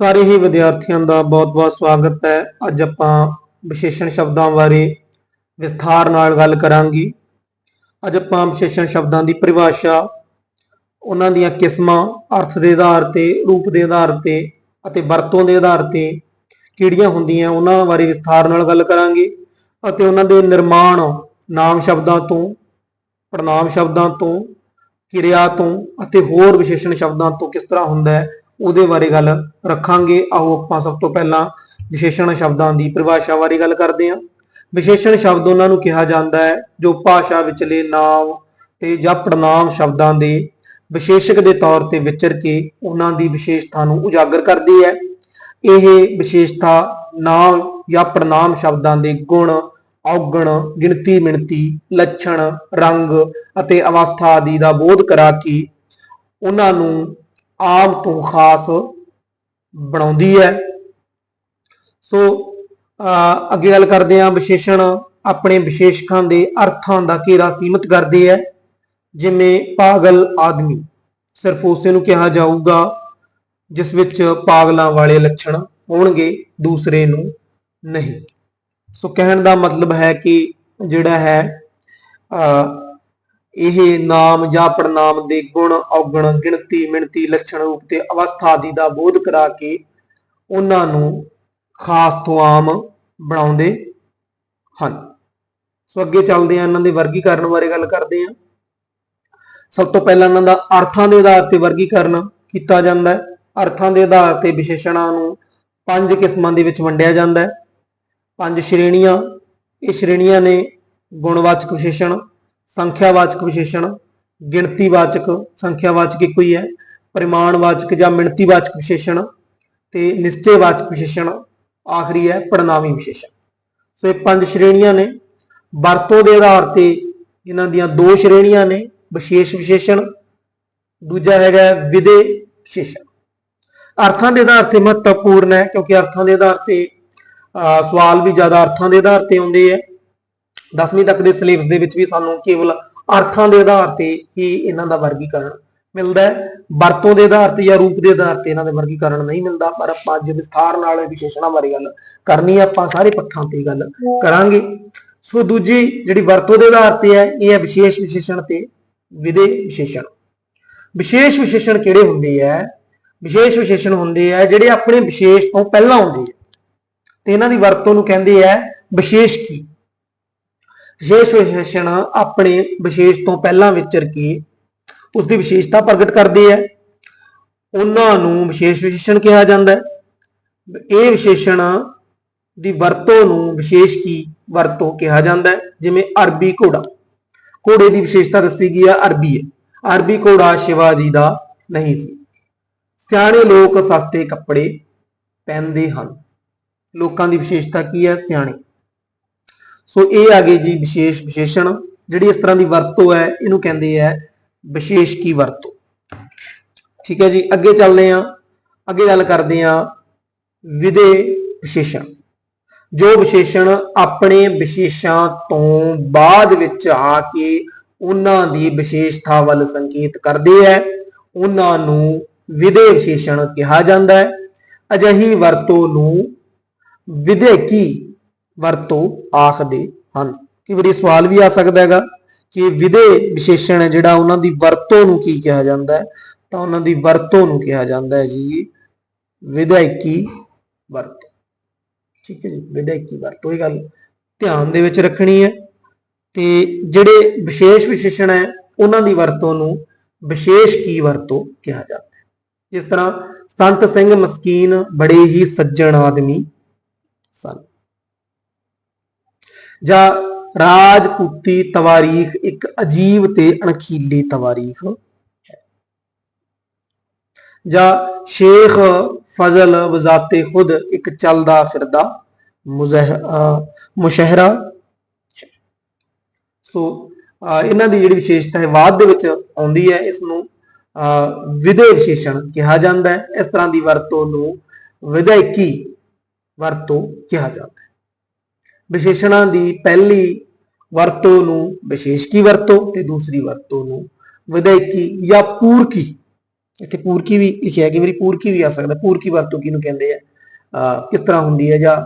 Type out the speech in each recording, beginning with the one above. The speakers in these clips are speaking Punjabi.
ਸਾਰੇ ਹੀ ਵਿਦਿਆਰਥੀਆਂ ਦਾ ਬਹੁਤ-ਬਹੁਤ ਸਵਾਗਤ ਹੈ। ਅੱਜ ਆਪਾਂ ਵਿਸ਼ੇਸ਼ਣ ਸ਼ਬਦਾਂ ਬਾਰੇ ਵਿਸਥਾਰ ਨਾਲ ਗੱਲ ਕਰਾਂਗੇ। ਅੱਜ ਆਪਾਂ ਵਿਸ਼ੇਸ਼ਣ ਸ਼ਬਦਾਂ ਦੀ ਪਰਿਭਾਸ਼ਾ, ਉਹਨਾਂ ਦੀਆਂ ਕਿਸਮਾਂ, ਅਰਥ ਦੇ ਆਧਾਰ ਤੇ, ਰੂਪ ਦੇ ਆਧਾਰ ਤੇ ਅਤੇ ਵਰਤੋਂ ਦੇ ਆਧਾਰ ਤੇ ਕਿਹੜੀਆਂ ਹੁੰਦੀਆਂ, ਉਹਨਾਂ ਬਾਰੇ ਵਿਸਥਾਰ ਨਾਲ ਗੱਲ ਕਰਾਂਗੇ ਅਤੇ ਉਹਨਾਂ ਦੇ ਨਿਰਮਾਣ ਨਾਮ ਸ਼ਬਦਾਂ ਤੋਂ, ਪ੍ਰਣਾਮ ਸ਼ਬਦਾਂ ਤੋਂ, ਕਿਰਿਆ ਤੋਂ ਅਤੇ ਹੋਰ ਵਿਸ਼ੇਸ਼ਣ ਸ਼ਬਦਾਂ ਤੋਂ ਕਿਸ ਤਰ੍ਹਾਂ ਹੁੰਦਾ ਹੈ ਉਹਦੇ ਬਾਰੇ ਗੱਲ ਰੱਖਾਂਗੇ। ਆਓ ਆਪਾਂ ਸਭ ਤੋਂ ਪਹਿਲਾਂ ਵਿਸ਼ੇਸ਼ਣ ਸ਼ਬਦਾਂ ਦੀ ਪਰਿਭਾਸ਼ਾ ਬਾਰੇ ਗੱਲ ਕਰਦੇ ਹਾਂ। ਵਿਸ਼ੇਸ਼ਣ ਸ਼ਬਦ ਉਹਨਾਂ ਨੂੰ ਕਿਹਾ ਜਾਂਦਾ ਹੈ, ਜੋ ਭਾਸ਼ਾ ਵਿਚਲੇ ਨਾਮ ਤੇ ਜਾਂ ਪੜਨਾਮ ਸ਼ਬਦਾਂ ਦੇ ਵਿਸ਼ੇਸ਼ਕ ਦੇ ਤੌਰ ਤੇ ਵਿਚਰ ਕੇ ਉਹਨਾਂ ਦੀ ਵਿਸ਼ੇਸ਼ਤਾ ਨੂੰ ਉਜਾਗਰ ਕਰਦੀ ਹੈ। ਇਹ ਵਿਸ਼ੇਸ਼ਤਾ ਨਾਮ ਜਾਂ ਪੜਨਾਮ ਸ਼ਬਦਾਂ ਦੇ ਗੁਣ, ਔਗਣ, ਗਿਣਤੀ, ਮਿਣਤੀ, ਲੱਛਣ, ਰੰਗ ਅਤੇ ਅਵਸਥਾ ਆਦਿ ਦਾ ਬੋਧ ਕਰਾ ਕੇ ਉਹਨਾਂ ਨੂੰ ਆਮ ਤੋਂ ਖਾਸ ਬਣਾਉਂਦੀ ਹੈ। ਸੋ ਅੱਗੇ ਗੱਲ ਕਰਦੇ ਹਾਂ ਵਿਸ਼ੇਸ਼ਣ। ਆਪਣੇ ਵਿਸ਼ੇਸ਼ਕਾਂ ਦੇ ਅਰਥਾਂ ਦਾ ਘੇਰਾ ਸੀਮਿਤ ਕਰਦੇ ਹੈ। ਜਿਵੇਂ ਪਾਗਲ ਆਦਮੀ। ਸਿਰਫ ਉਸੇ ਨੂੰ ਕਿਹਾ ਜਾਊਗਾ ਜਿਸ ਵਿੱਚ ਪਾਗਲਾਂ ਵਾਲੇ ਲੱਛਣ ਹੋਣਗੇ, ਦੂਸਰੇ ਨੂੰ ਨਹੀਂ। ਸੋ ਕਹਿਣ ਦਾ ਮਤਲਬ ਹੈ ਕਿ ਜਿਹੜਾ ਹੈ, ਅਹ ਇਹ ਨਾਮ ਜਾਂ ਪੜਨਾਮ ਦੇ ਗੁਣ, ਔਗਣ, ਗਿਣਤੀ, ਮਿਣਤੀ, ਲੱਛਣ ਰੂਪ ਤੇ ਅਵਸਥਾ ਆਦਿ ਦਾ ਬੋਧ ਕਰਾ ਕੇ ਉਹਨਾਂ ਨੂੰ ਖਾਸ ਤੋਂ ਆਮ ਬਣਾਉਂਦੇ ਹਨ। ਸੋ ਅੱਗੇ ਚੱਲਦੇ ਹਾਂ, ਇਹਨਾਂ ਦੇ ਵਰਗੀਕਰਨ ਬਾਰੇ ਗੱਲ ਕਰਦੇ ਹਾਂ। ਸਭ ਤੋਂ ਪਹਿਲਾਂ ਇਹਨਾਂ ਦਾ ਅਰਥਾਂ ਦੇ ਆਧਾਰ ਤੇ ਵਰਗੀਕਰਨ ਕੀਤਾ ਜਾਂਦਾ ਹੈ। ਅਰਥਾਂ ਦੇ ਆਧਾਰ ਤੇ ਵਿਸ਼ੇਸ਼ਣਾਂ ਨੂੰ ਪੰਜ ਕਿਸਮਾਂ ਦੇ ਵਿੱਚ ਵੰਡਿਆ ਜਾਂਦਾ ਹੈ। ਪੰਜ ਸ਼੍ਰੇਣੀਆਂ, ਇਹ ਸ਼੍ਰੇਣੀਆਂ ਨੇ ਗੁਣਵਾਚਕ ਵਿਸ਼ੇਸ਼ਣ ਸੰਖਿਆਵਾਚਕ ਵਿਸ਼ੇਸ਼ਣ, ਗਿਣਤੀਵਾਚਕ ਸੰਖਿਆਵਾਚਕ ਇੱਕੋ ਹੀ ਹੈ, ਪਰਿਮਾਣਵਾਚਕ ਜਾਂ ਮਿਣਤੀਵਾਚਕ ਵਿਸ਼ੇਸ਼ਣ ਤੇ ਨਿਸ਼ਚੈਵਾਚਕ ਵਿਸ਼ੇਸ਼ਣ, ਆਖਰੀ ਹੈ ਪੜਨਾਮੀ ਵਿਸ਼ੇਸ਼ਣ। ਸੋ ਇਹ ਪੰਜ ਸ਼੍ਰੇਣੀਆਂ ਨੇ। ਵਰਤੋਂ ਦੇ ਆਧਾਰ ਤੇ ਇਹਨਾਂ ਦੀਆਂ ਦੋ ਸ਼੍ਰੇਣੀਆਂ ਨੇ, ਵਿਸ਼ੇਸ਼ ਵਿਸ਼ੇਸ਼ਣ, ਦੂਜਾ ਹੈਗਾ ਵਿਦੇ ਵਿਸ਼ੇਸ਼ਣ। ਅਰਥਾਂ ਦੇ ਆਧਾਰ ਤੇ ਮਹੱਤਵਪੂਰਨ ਹੈ ਕਿਉਂਕਿ ਅਰਥਾਂ ਦੇ ਆਧਾਰ ਤੇ ਸਵਾਲ ਵੀ ਜ਼ਿਆਦਾ ਅਰਥਾਂ ਦੇ ਆਧਾਰ ਤੇ ਆਉਂਦੇ ਆ 10ਵੀਂ ਤੱਕ ਦੇ ਸਿਲੇਬਸ ਦੇ ਵਿੱਚ ਵੀ ਸਾਨੂੰ ਕੇਵਲ ਅਰਥਾਂ ਦੇ ਆਧਾਰ ਤੇ ਹੀ ਇਹਨਾਂ ਦਾ ਵਰਗੀਕਰਨ ਮਿਲਦਾ ਹੈ। ਵਰਤੋਂ ਦੇ ਆਧਾਰ ਤੇ ਜਾਂ ਰੂਪ ਦੇ ਆਧਾਰ ਤੇ ਇਹਨਾਂ ਦੇ ਵਰਗੀਕਰਨ ਨਹੀਂ ਮਿਲਦਾ। ਪਰ ਆਪਾਂ ਅੱਜ ਵਿਸਥਾਰ ਨਾਲ ਵਿਸ਼ੇਸ਼ਣਾਂ ਬਾਰੇ ਗੱਲ ਕਰਨੀ ਹੈ, ਆਪਾਂ ਸਾਰੇ ਪੱਖਾਂ ਤੇ ਗੱਲ ਕਰਾਂਗੇ। ਸੋ ਦੂਜੀ ਜਿਹੜੀ ਵਰਤੋਂ ਦੇ ਆਧਾਰ ਤੇ ਹੈ, ਇਹ ਹੈ ਵਿਸ਼ੇਸ਼ ਵਿਸ਼ੇਸ਼ਣ ਤੇ ਵਿਦੇ ਵਿਸ਼ੇਸ਼ਣ। ਵਿਸ਼ੇਸ਼ ਵਿਸ਼ੇਸ਼ਣ ਕਿਹੜੇ ਹੁੰਦੇ ਆ? ਵਿਸ਼ੇਸ਼ ਵਿਸ਼ੇਸ਼ਣ ਹੁੰਦੇ ਆ ਜਿਹੜੇ ਆਪਣੇ ਵਿਸ਼ੇਸ਼ ਤੋਂ ਪਹਿਲਾਂ ਹੁੰਦੇ ਆ। ਤੇ ਇਹਨਾਂ ਦੀ ਵਰਤੋਂ ਨੂੰ ਕਹਿੰਦੇ ਆ ਵਿਸ਼ੇਸ਼ ਕੀ? ਵਿਸ਼ੇਸ਼ਣ ਆਪਣੇ ਵਿਸ਼ੇਸ਼ ਤੋਂ ਪਹਿਲਾਂ ਵਿਚਰ ਕੇ ਉਸ ਦੀ ਵਿਸ਼ੇਸ਼ਤਾ ਪ੍ਰਗਟ ਕਰਦੇ ਹੈ। ਉਹਨਾਂ ਨੂੰ ਵਿਸ਼ੇਸ਼ ਵਿਸ਼ੇਸ਼ਣ ਕਿਹਾ ਜਾਂਦਾ ਹੈ। ਇਹ ਵਿਸ਼ੇਸ਼ਣ ਦੀ ਵਰਤੋਂ ਨੂੰ ਵਿਸ਼ੇਸ਼ ਕੀ ਵਰਤੋਂ ਕਿਹਾ ਜਾਂਦਾ ਹੈ? ਜਿਵੇਂ ਅਰਬੀ ਘੋੜਾ। ਘੋੜੇ ਦੀ ਵਿਸ਼ੇਸ਼ਤਾ ਦੱਸੀ ਗਈ ਹੈ ਅਰਬੀ ਹੈ। ਅਰਬੀ ਘੋੜਾ ਸ਼ਿਵਾਜੀ ਦਾ ਨਹੀਂ ਸੀ। ਸਿਆਣੇ ਲੋਕ ਸਸਤੇ ਕੱਪੜੇ ਪਹਿਨਦੇ ਹਨ। ਲੋਕਾਂ ਦੀ ਵਿਸ਼ੇਸ਼ਤਾ ਕੀ ਹੈ? ਸਿਆਣੇ। ਸੋ ਇਹ ਆ ਗਏ ਜੀ ਵਿਸ਼ੇਸ਼ ਵਿਸ਼ੇਸ਼ਣ, ਜਿਹੜੀ ਇਸ ਤਰ੍ਹਾਂ ਦੀ ਵਰਤੋਂ ਹੈ, ਇਹਨੂੰ ਕਹਿੰਦੇ ਆ ਵਿਸ਼ੇਸ਼ ਕੀ ਵਰਤੋਂ। ਠੀਕ ਹੈ ਜੀ, ਅੱਗੇ ਚੱਲਦੇ ਹਾਂ, ਅੱਗੇ ਗੱਲ ਕਰਦੇ ਹਾਂ ਵਿਦੇ ਵਿਸ਼ੇਸ਼ਣ। ਜੋ ਵਿਸ਼ੇਸ਼ਣ ਆਪਣੇ ਵਿਸ਼ੇਸ਼ਾਂ ਤੋਂ ਬਾਅਦ ਵਿੱਚ ਆ ਕੇ ਉਹਨਾਂ ਦੀ ਵਿਸ਼ੇਸ਼ਤਾ ਵੱਲ ਸੰਕੇਤ ਕਰਦੇ ਹੈ, ਉਹਨਾਂ ਨੂੰ ਵਿਦੇ ਵਿਸ਼ੇਸ਼ਣ ਕਿਹਾ ਜਾਂਦਾ ਹੈ। ਅਜਿਹੀ ਵਰਤੋਂ ਨੂੰ ਵਿਦੇਕੀ ਵਰਤੋਂ ਆਖਦੇ ਹਨ। ਕਈ ਵਾਰੀ ਸਵਾਲ ਵੀ ਆ ਸਕਦਾ ਹੈਗਾ ਕਿ ਵਿਧੇ ਵਿਸ਼ੇਸ਼ਣ ਹੈ ਜਿਹੜਾ ਉਹਨਾਂ ਦੀ ਵਰਤੋਂ ਨੂੰ ਕੀ ਕਿਹਾ ਜਾਂਦਾ ਹੈ? ਤਾਂ ਉਹਨਾਂ ਦੀ ਵਰਤੋਂ ਨੂੰ ਕਿਹਾ ਜਾਂਦਾ ਹੈ ਜੀ ਵਿਧਾਇਕੀ ਵਰਤੋਂ। ਠੀਕ ਹੈ ਜੀ, ਵਿਧਾਇਕੀ ਵਰਤੋਂ ਇਹ ਗੱਲ ਧਿਆਨ ਦੇ ਵਿੱਚ ਰੱਖਣੀ ਹੈ। ਤੇ ਜਿਹੜੇ ਵਿਸ਼ੇਸ਼ ਵਿਸ਼ੇਸ਼ਣ ਹੈ, ਉਹਨਾਂ ਦੀ ਵਰਤੋਂ ਨੂੰ ਵਿਸ਼ੇਸ਼ ਕੀ ਵਰਤੋਂ ਕਿਹਾ ਜਾਂਦਾ ਹੈ? ਜਿਸ ਤਰ੍ਹਾਂ ਸੰਤ ਸਿੰਘ ਮਸਕੀਨ ਬੜੇ ਹੀ ਸੱਜਣ ਆਦਮੀ ਸਨ। ਜਾਂ ਰਾਜਪੂਤੀ ਤਵਾਰੀਖ, ਇੱਕ ਅਜੀਬ ਤੇ ਅਣਖੀਲੀ ਤਵਾਰੀਖ ਹੈ। ਜਾਂ ਸ਼ੇਖ ਫਜ਼ਲ ਵਜ਼ਾਤੇ ਖੁਦ ਇੱਕ ਚੱਲਦਾ ਫਿਰਦਾ ਮੁਜ਼ਹ- ਮੁਸ਼ਹਿਰਾ। ਹੈ। ਸੋ, ਅਹ ਇਹਨਾਂ ਦੀ ਜਿਹੜੀ ਵਿਸ਼ੇਸ਼ਤਾ ਹੈ ਬਾਅਦ ਦੇ ਵਿੱਚ ਆਉਂਦੀ ਹੈ ਇਸ ਨੂੰ ਅਹ ਵਿਦੇ ਵਿਸ਼ੇਸ਼ਣ ਕਿਹਾ ਜਾਂਦਾ ਹੈ। ਇਸ ਤਰ੍ਹਾਂ ਦੀ ਵਰਤੋਂ ਨੂੰ ਵਿਧਾਇਕੀ ਵਰਤੋਂ ਕਿਹਾ ਜਾਂਦਾ ਹੈ। ਵਿਸ਼ੇਸ਼ਣਾਂ ਦੀ ਪਹਿਲੀ ਵਰਤੋਂ ਨੂੰ ਵਿਸ਼ੇਸ਼ਕੀ ਵਰਤੋਂ ਤੇ ਦੂਸਰੀ ਵਰਤੋਂ ਨੂੰ ਵਿਧਾਇਕੀ ਜਾਂ ਪੂਰਕੀ। ਇੱਥੇ ਪੂਰਕੀ ਵੀ ਲਿਖਿਆ ਕਿ ਵਾਰੀ ਪੂਰਕੀ ਵੀ ਆ ਸਕਦਾ। ਪੂਰਕੀ ਵਰਤੋਂ ਕਿਹਨੂੰ ਕਹਿੰਦੇ ਆ? ਅਹ ਕਿਸ ਤਰ੍ਹਾਂ ਹੁੰਦੀ ਹੈ ਜਾਂ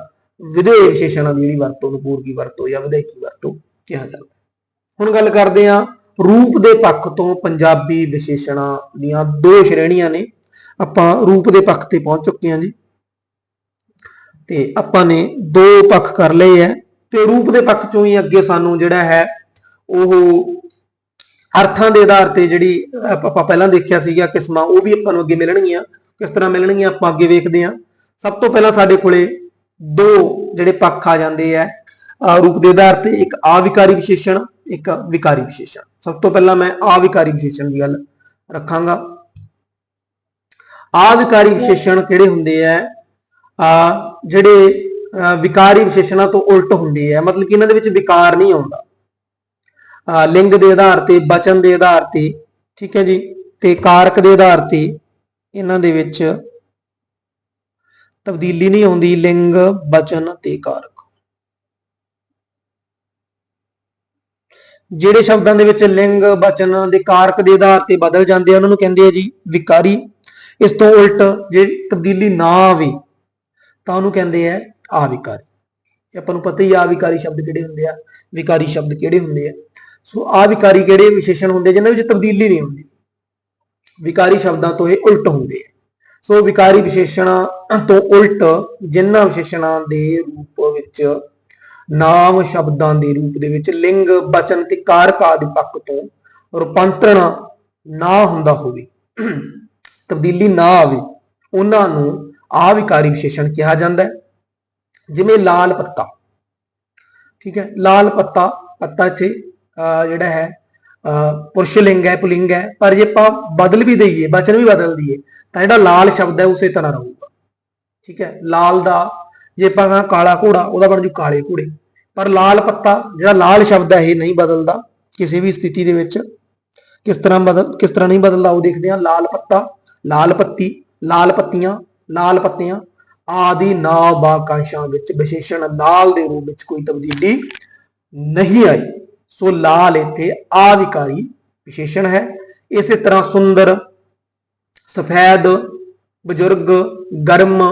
ਵਿਧੇਯ ਵਿਸ਼ੇਸ਼ਣਾਂ ਦੀ ਜਿਹੜੀ ਵਰਤੋਂ ਨੂੰ ਪੂਰਕੀ ਵਰਤੋਂ ਜਾਂ ਵਿਧਾਇਕੀ ਵਰਤੋਂ ਕਿਹਾ ਜਾਂਦਾ। ਹੁਣ ਗੱਲ ਕਰਦੇ ਹਾਂ ਰੂਪ ਦੇ ਪੱਖ ਤੋਂ ਪੰਜਾਬੀ ਵਿਸ਼ੇਸ਼ਣਾਂ ਦੀਆਂ ਦੋ ਸ਼੍ਰੇਣੀਆਂ ਨੇ। ਆਪਾਂ ਰੂਪ ਦੇ ਪੱਖ ਤੇ ਪਹੁੰਚ ਚੁੱਕੇ ਹਾਂ ਜੀ। ਤੇ ਆਪਾਂ ਨੇ ਦੋ ਪੱਖ ਕਰ ਲਏ ਹੈ ਤੇ ਰੂਪ ਦੇ ਪੱਖ ਚੋਂ ਹੀ ਅੱਗੇ ਸਾਨੂੰ ਜਿਹੜਾ ਹੈ ਉਹ ਅਰਥਾਂ ਦੇ ਆਧਾਰ ਤੇ ਜਿਹੜੀ ਆਪਾਂ ਪਹਿਲਾਂ ਦੇਖਿਆ ਸੀਗਾ ਕਿਸਮਾਂ, ਉਹ ਵੀ ਆਪਾਂ ਨੂੰ ਅੱਗੇ ਮਿਲਣਗੀਆਂ। ਕਿਸ ਤਰ੍ਹਾਂ ਮਿਲਣਗੀਆਂ ਆਪਾਂ ਅੱਗੇ ਵੇਖਦੇ ਹਾਂ। ਸਭ ਤੋਂ ਪਹਿਲਾਂ ਸਾਡੇ ਕੋਲੇ ਦੋ ਜਿਹੜੇ ਪੱਖ ਆ ਜਾਂਦੇ ਆ ਅਹ ਰੂਪ ਦੇ ਆਧਾਰ ਤੇ ਇੱਕ ਆਵਿਕਾਰੀ ਵਿਸ਼ੇਸ਼ਣ, ਇੱਕ ਵਿਕਾਰੀ ਵਿਸ਼ੇਸ਼ਣ। ਸਭ ਤੋਂ ਪਹਿਲਾਂ ਮੈਂ ਆਵਿਕਾਰੀ ਵਿਸ਼ੇਸ਼ਣ ਦੀ ਗੱਲ ਰੱਖਾਂਗਾ। ਆਵਿਕਾਰੀ ਵਿਸ਼ੇਸ਼ਣ ਕਿਹੜੇ ਹੁੰਦੇ ਆ ਜਿਹੜੇ ਅਹ ਵਿਕਾਰੀ ਵਿਸ਼ੇਸ਼ਣਾਂ ਤੋਂ ਉਲਟ ਹੁੰਦੇ ਹੈ। ਮਤਲਬ ਕਿ ਇਹਨਾਂ ਦੇ ਵਿੱਚ ਵਿਕਾਰ ਨਹੀਂ ਆਉਂਦਾ। ਆ, ਲਿੰਗ ਦੇ ਆਧਾਰ ਤੇ, ਬਚਨ ਦੇ ਆਧਾਰ ਤੇ, ਠੀਕ ਹੈ ਜੀ, ਤੇ ਕਾਰਕ ਦੇ ਆਧਾਰ ਤੇ ਇਹਨਾਂ ਦੇ ਵਿੱਚ ਤਬਦੀਲੀ ਨਹੀਂ ਆਉਂਦੀ। ਲਿੰਗ, ਬਚਨ ਤੇ ਕਾਰਕ। ਜਿਹੜੇ ਸ਼ਬਦਾਂ ਦੇ ਵਿੱਚ ਲਿੰਗ, ਬਚਨ ਦੇ ਕਾਰਕ ਦੇ ਆਧਾਰ ਤੇ ਬਦਲ ਜਾਂਦੇ ਆ, ਉਹਨਾਂ ਨੂੰ ਕਹਿੰਦੇ ਆ ਜੀ ਵਿਕਾਰੀ। ਇਸ ਤੋਂ ਉਲਟ ਜੇ ਤਬਦੀਲੀ ਨਾ ਆਵੇ ਤਾਂ ਉਹਨੂੰ ਕਹਿੰਦੇ ਆ ਆਵਿਕਾਰੀ। ਇਹ ਆਪਾਂ ਨੂੰ ਪਤਾ ਹੀ ਆ ਆਵਿਕਾਰੀ ਸ਼ਬਦ ਕਿਹੜੇ ਹੁੰਦੇ ਆ, ਵਿਕਾਰੀ ਸ਼ਬਦ ਕਿਹੜੇ ਹੁੰਦੇ ਆ। ਸੋ ਆ ਵਿਕਾਰੀ ਕਿਹੜੇ ਵਿਸ਼ੇਸ਼ਣ ਹੁੰਦੇ ਜਿਨ੍ਹਾਂ ਵਿੱਚ ਤਬਦੀਲੀ ਨਹੀਂ ਹੁੰਦੀ। ਵਿਕਾਰੀ ਸ਼ਬਦਾਂ ਤੋਂ ਇਹ ਉਲਟ ਹੁੰਦੇ ਆ। ਸੋ ਵਿਕਾਰੀ ਵਿਸ਼ੇਸ਼ਣਾਂ ਤੋਂ ਉਲਟ ਜਿਨ੍ਹਾਂ ਵਿਸ਼ੇਸ਼ਣਾਂ ਦੇ ਰੂਪ ਵਿੱਚ, ਨਾਮ ਸ਼ਬਦਾਂ ਦੇ ਰੂਪ ਦੇ ਵਿੱਚ ਲਿੰਗ ਬਚਨ ਤੇ ਕਾਰਕ ਆਦਿ ਪੱਖ ਤੋਂ ਰੂਪਾਂਤਰਣ ਨਾ ਹੁੰਦਾ ਹੋਵੇ। ਤਬਦੀਲੀ ਨਾ ਆਵੇ, ਉਹਨਾਂ ਨੂੰ ਆਵਿਕਾਰੀ ਵਿਸ਼ੇਸ਼ਣ ਕਿਹਾ ਜਾਂਦਾ ਹੈ। ਜਿਵੇਂ ਲਾਲ ਪੱਤਾ। ਠੀਕ ਹੈ, ਲਾਲ ਪੱਤਾ ਪੱਤਾ ਇੱਥੇ, ਅਹ ਜਿਹੜਾ ਹੈ, ਅਹ ਪੁਰਸ਼ ਲਿੰਗ ਹੈ, ਪੁਲਿੰਗ ਹੈ। ਪਰ ਜੇ ਆਪਾਂ ਬਦਲ ਵੀ ਦਈਏ, ਬਚਨ ਵੀ ਬਦਲ ਦਈਏ, ਤਾਂ ਜਿਹੜਾ ਲਾਲ ਸ਼ਬਦ ਹੈ ਉਸੇ ਤਰ੍ਹਾਂ ਰਹੂਗਾ। ਠੀਕ ਹੈ, ਲਾਲ ਦਾ, ਜੇ ਆਪਾਂ ਕਹਾਂ ਕਾਲਾ ਘੋੜਾ, ਉਹਦਾ ਬਣ ਜੂ ਕਾਲੇ ਘੋੜੇ। ਪਰ ਲਾਲ ਪੱਤਾ, ਜਿਹੜਾ ਲਾਲ ਸ਼ਬਦ ਹੈ, ਇਹ ਨਹੀਂ ਬਦਲਦਾ ਕਿਸੇ ਵੀ ਸਥਿਤੀ ਦੇ ਵਿੱਚ। ਕਿਸ ਤਰ੍ਹਾਂ ਬਦਲ, ਕਿਸ ਤਰ੍ਹਾਂ ਨਹੀਂ ਬਦਲਦਾ, ਉਹ ਦੇਖਦੇ ਹਾਂ। ਲਾਲ ਪੱਤਾ, ਲਾਲ ਪੱਤੀ, ਲਾਲ ਪੱਤੀਆਂ ਲਾਲ ਪੱਤੀਆਂ, ਆਦਿ ਨਾ ਵਾਕਾਂਸ਼ਾਂ ਵਿੱਚ ਵਿਸ਼ੇਸ਼ਣ ਲਾਲ ਦੇ ਰੂਪ ਵਿੱਚ ਕੋਈ ਤਬਦੀਲੀ ਨਹੀਂ ਆਈ। ਸੋ ਲਾਲ ਇੱਥੇ ਆਵਿਕਾਰੀ ਵਿਸ਼ੇਸ਼ਣ ਹੈ। ਇਸੇ ਤਰ੍ਹਾਂ ਸੁੰਦਰ, ਸਫੈਦ, ਬਜ਼ੁਰਗ, ਗਰਮ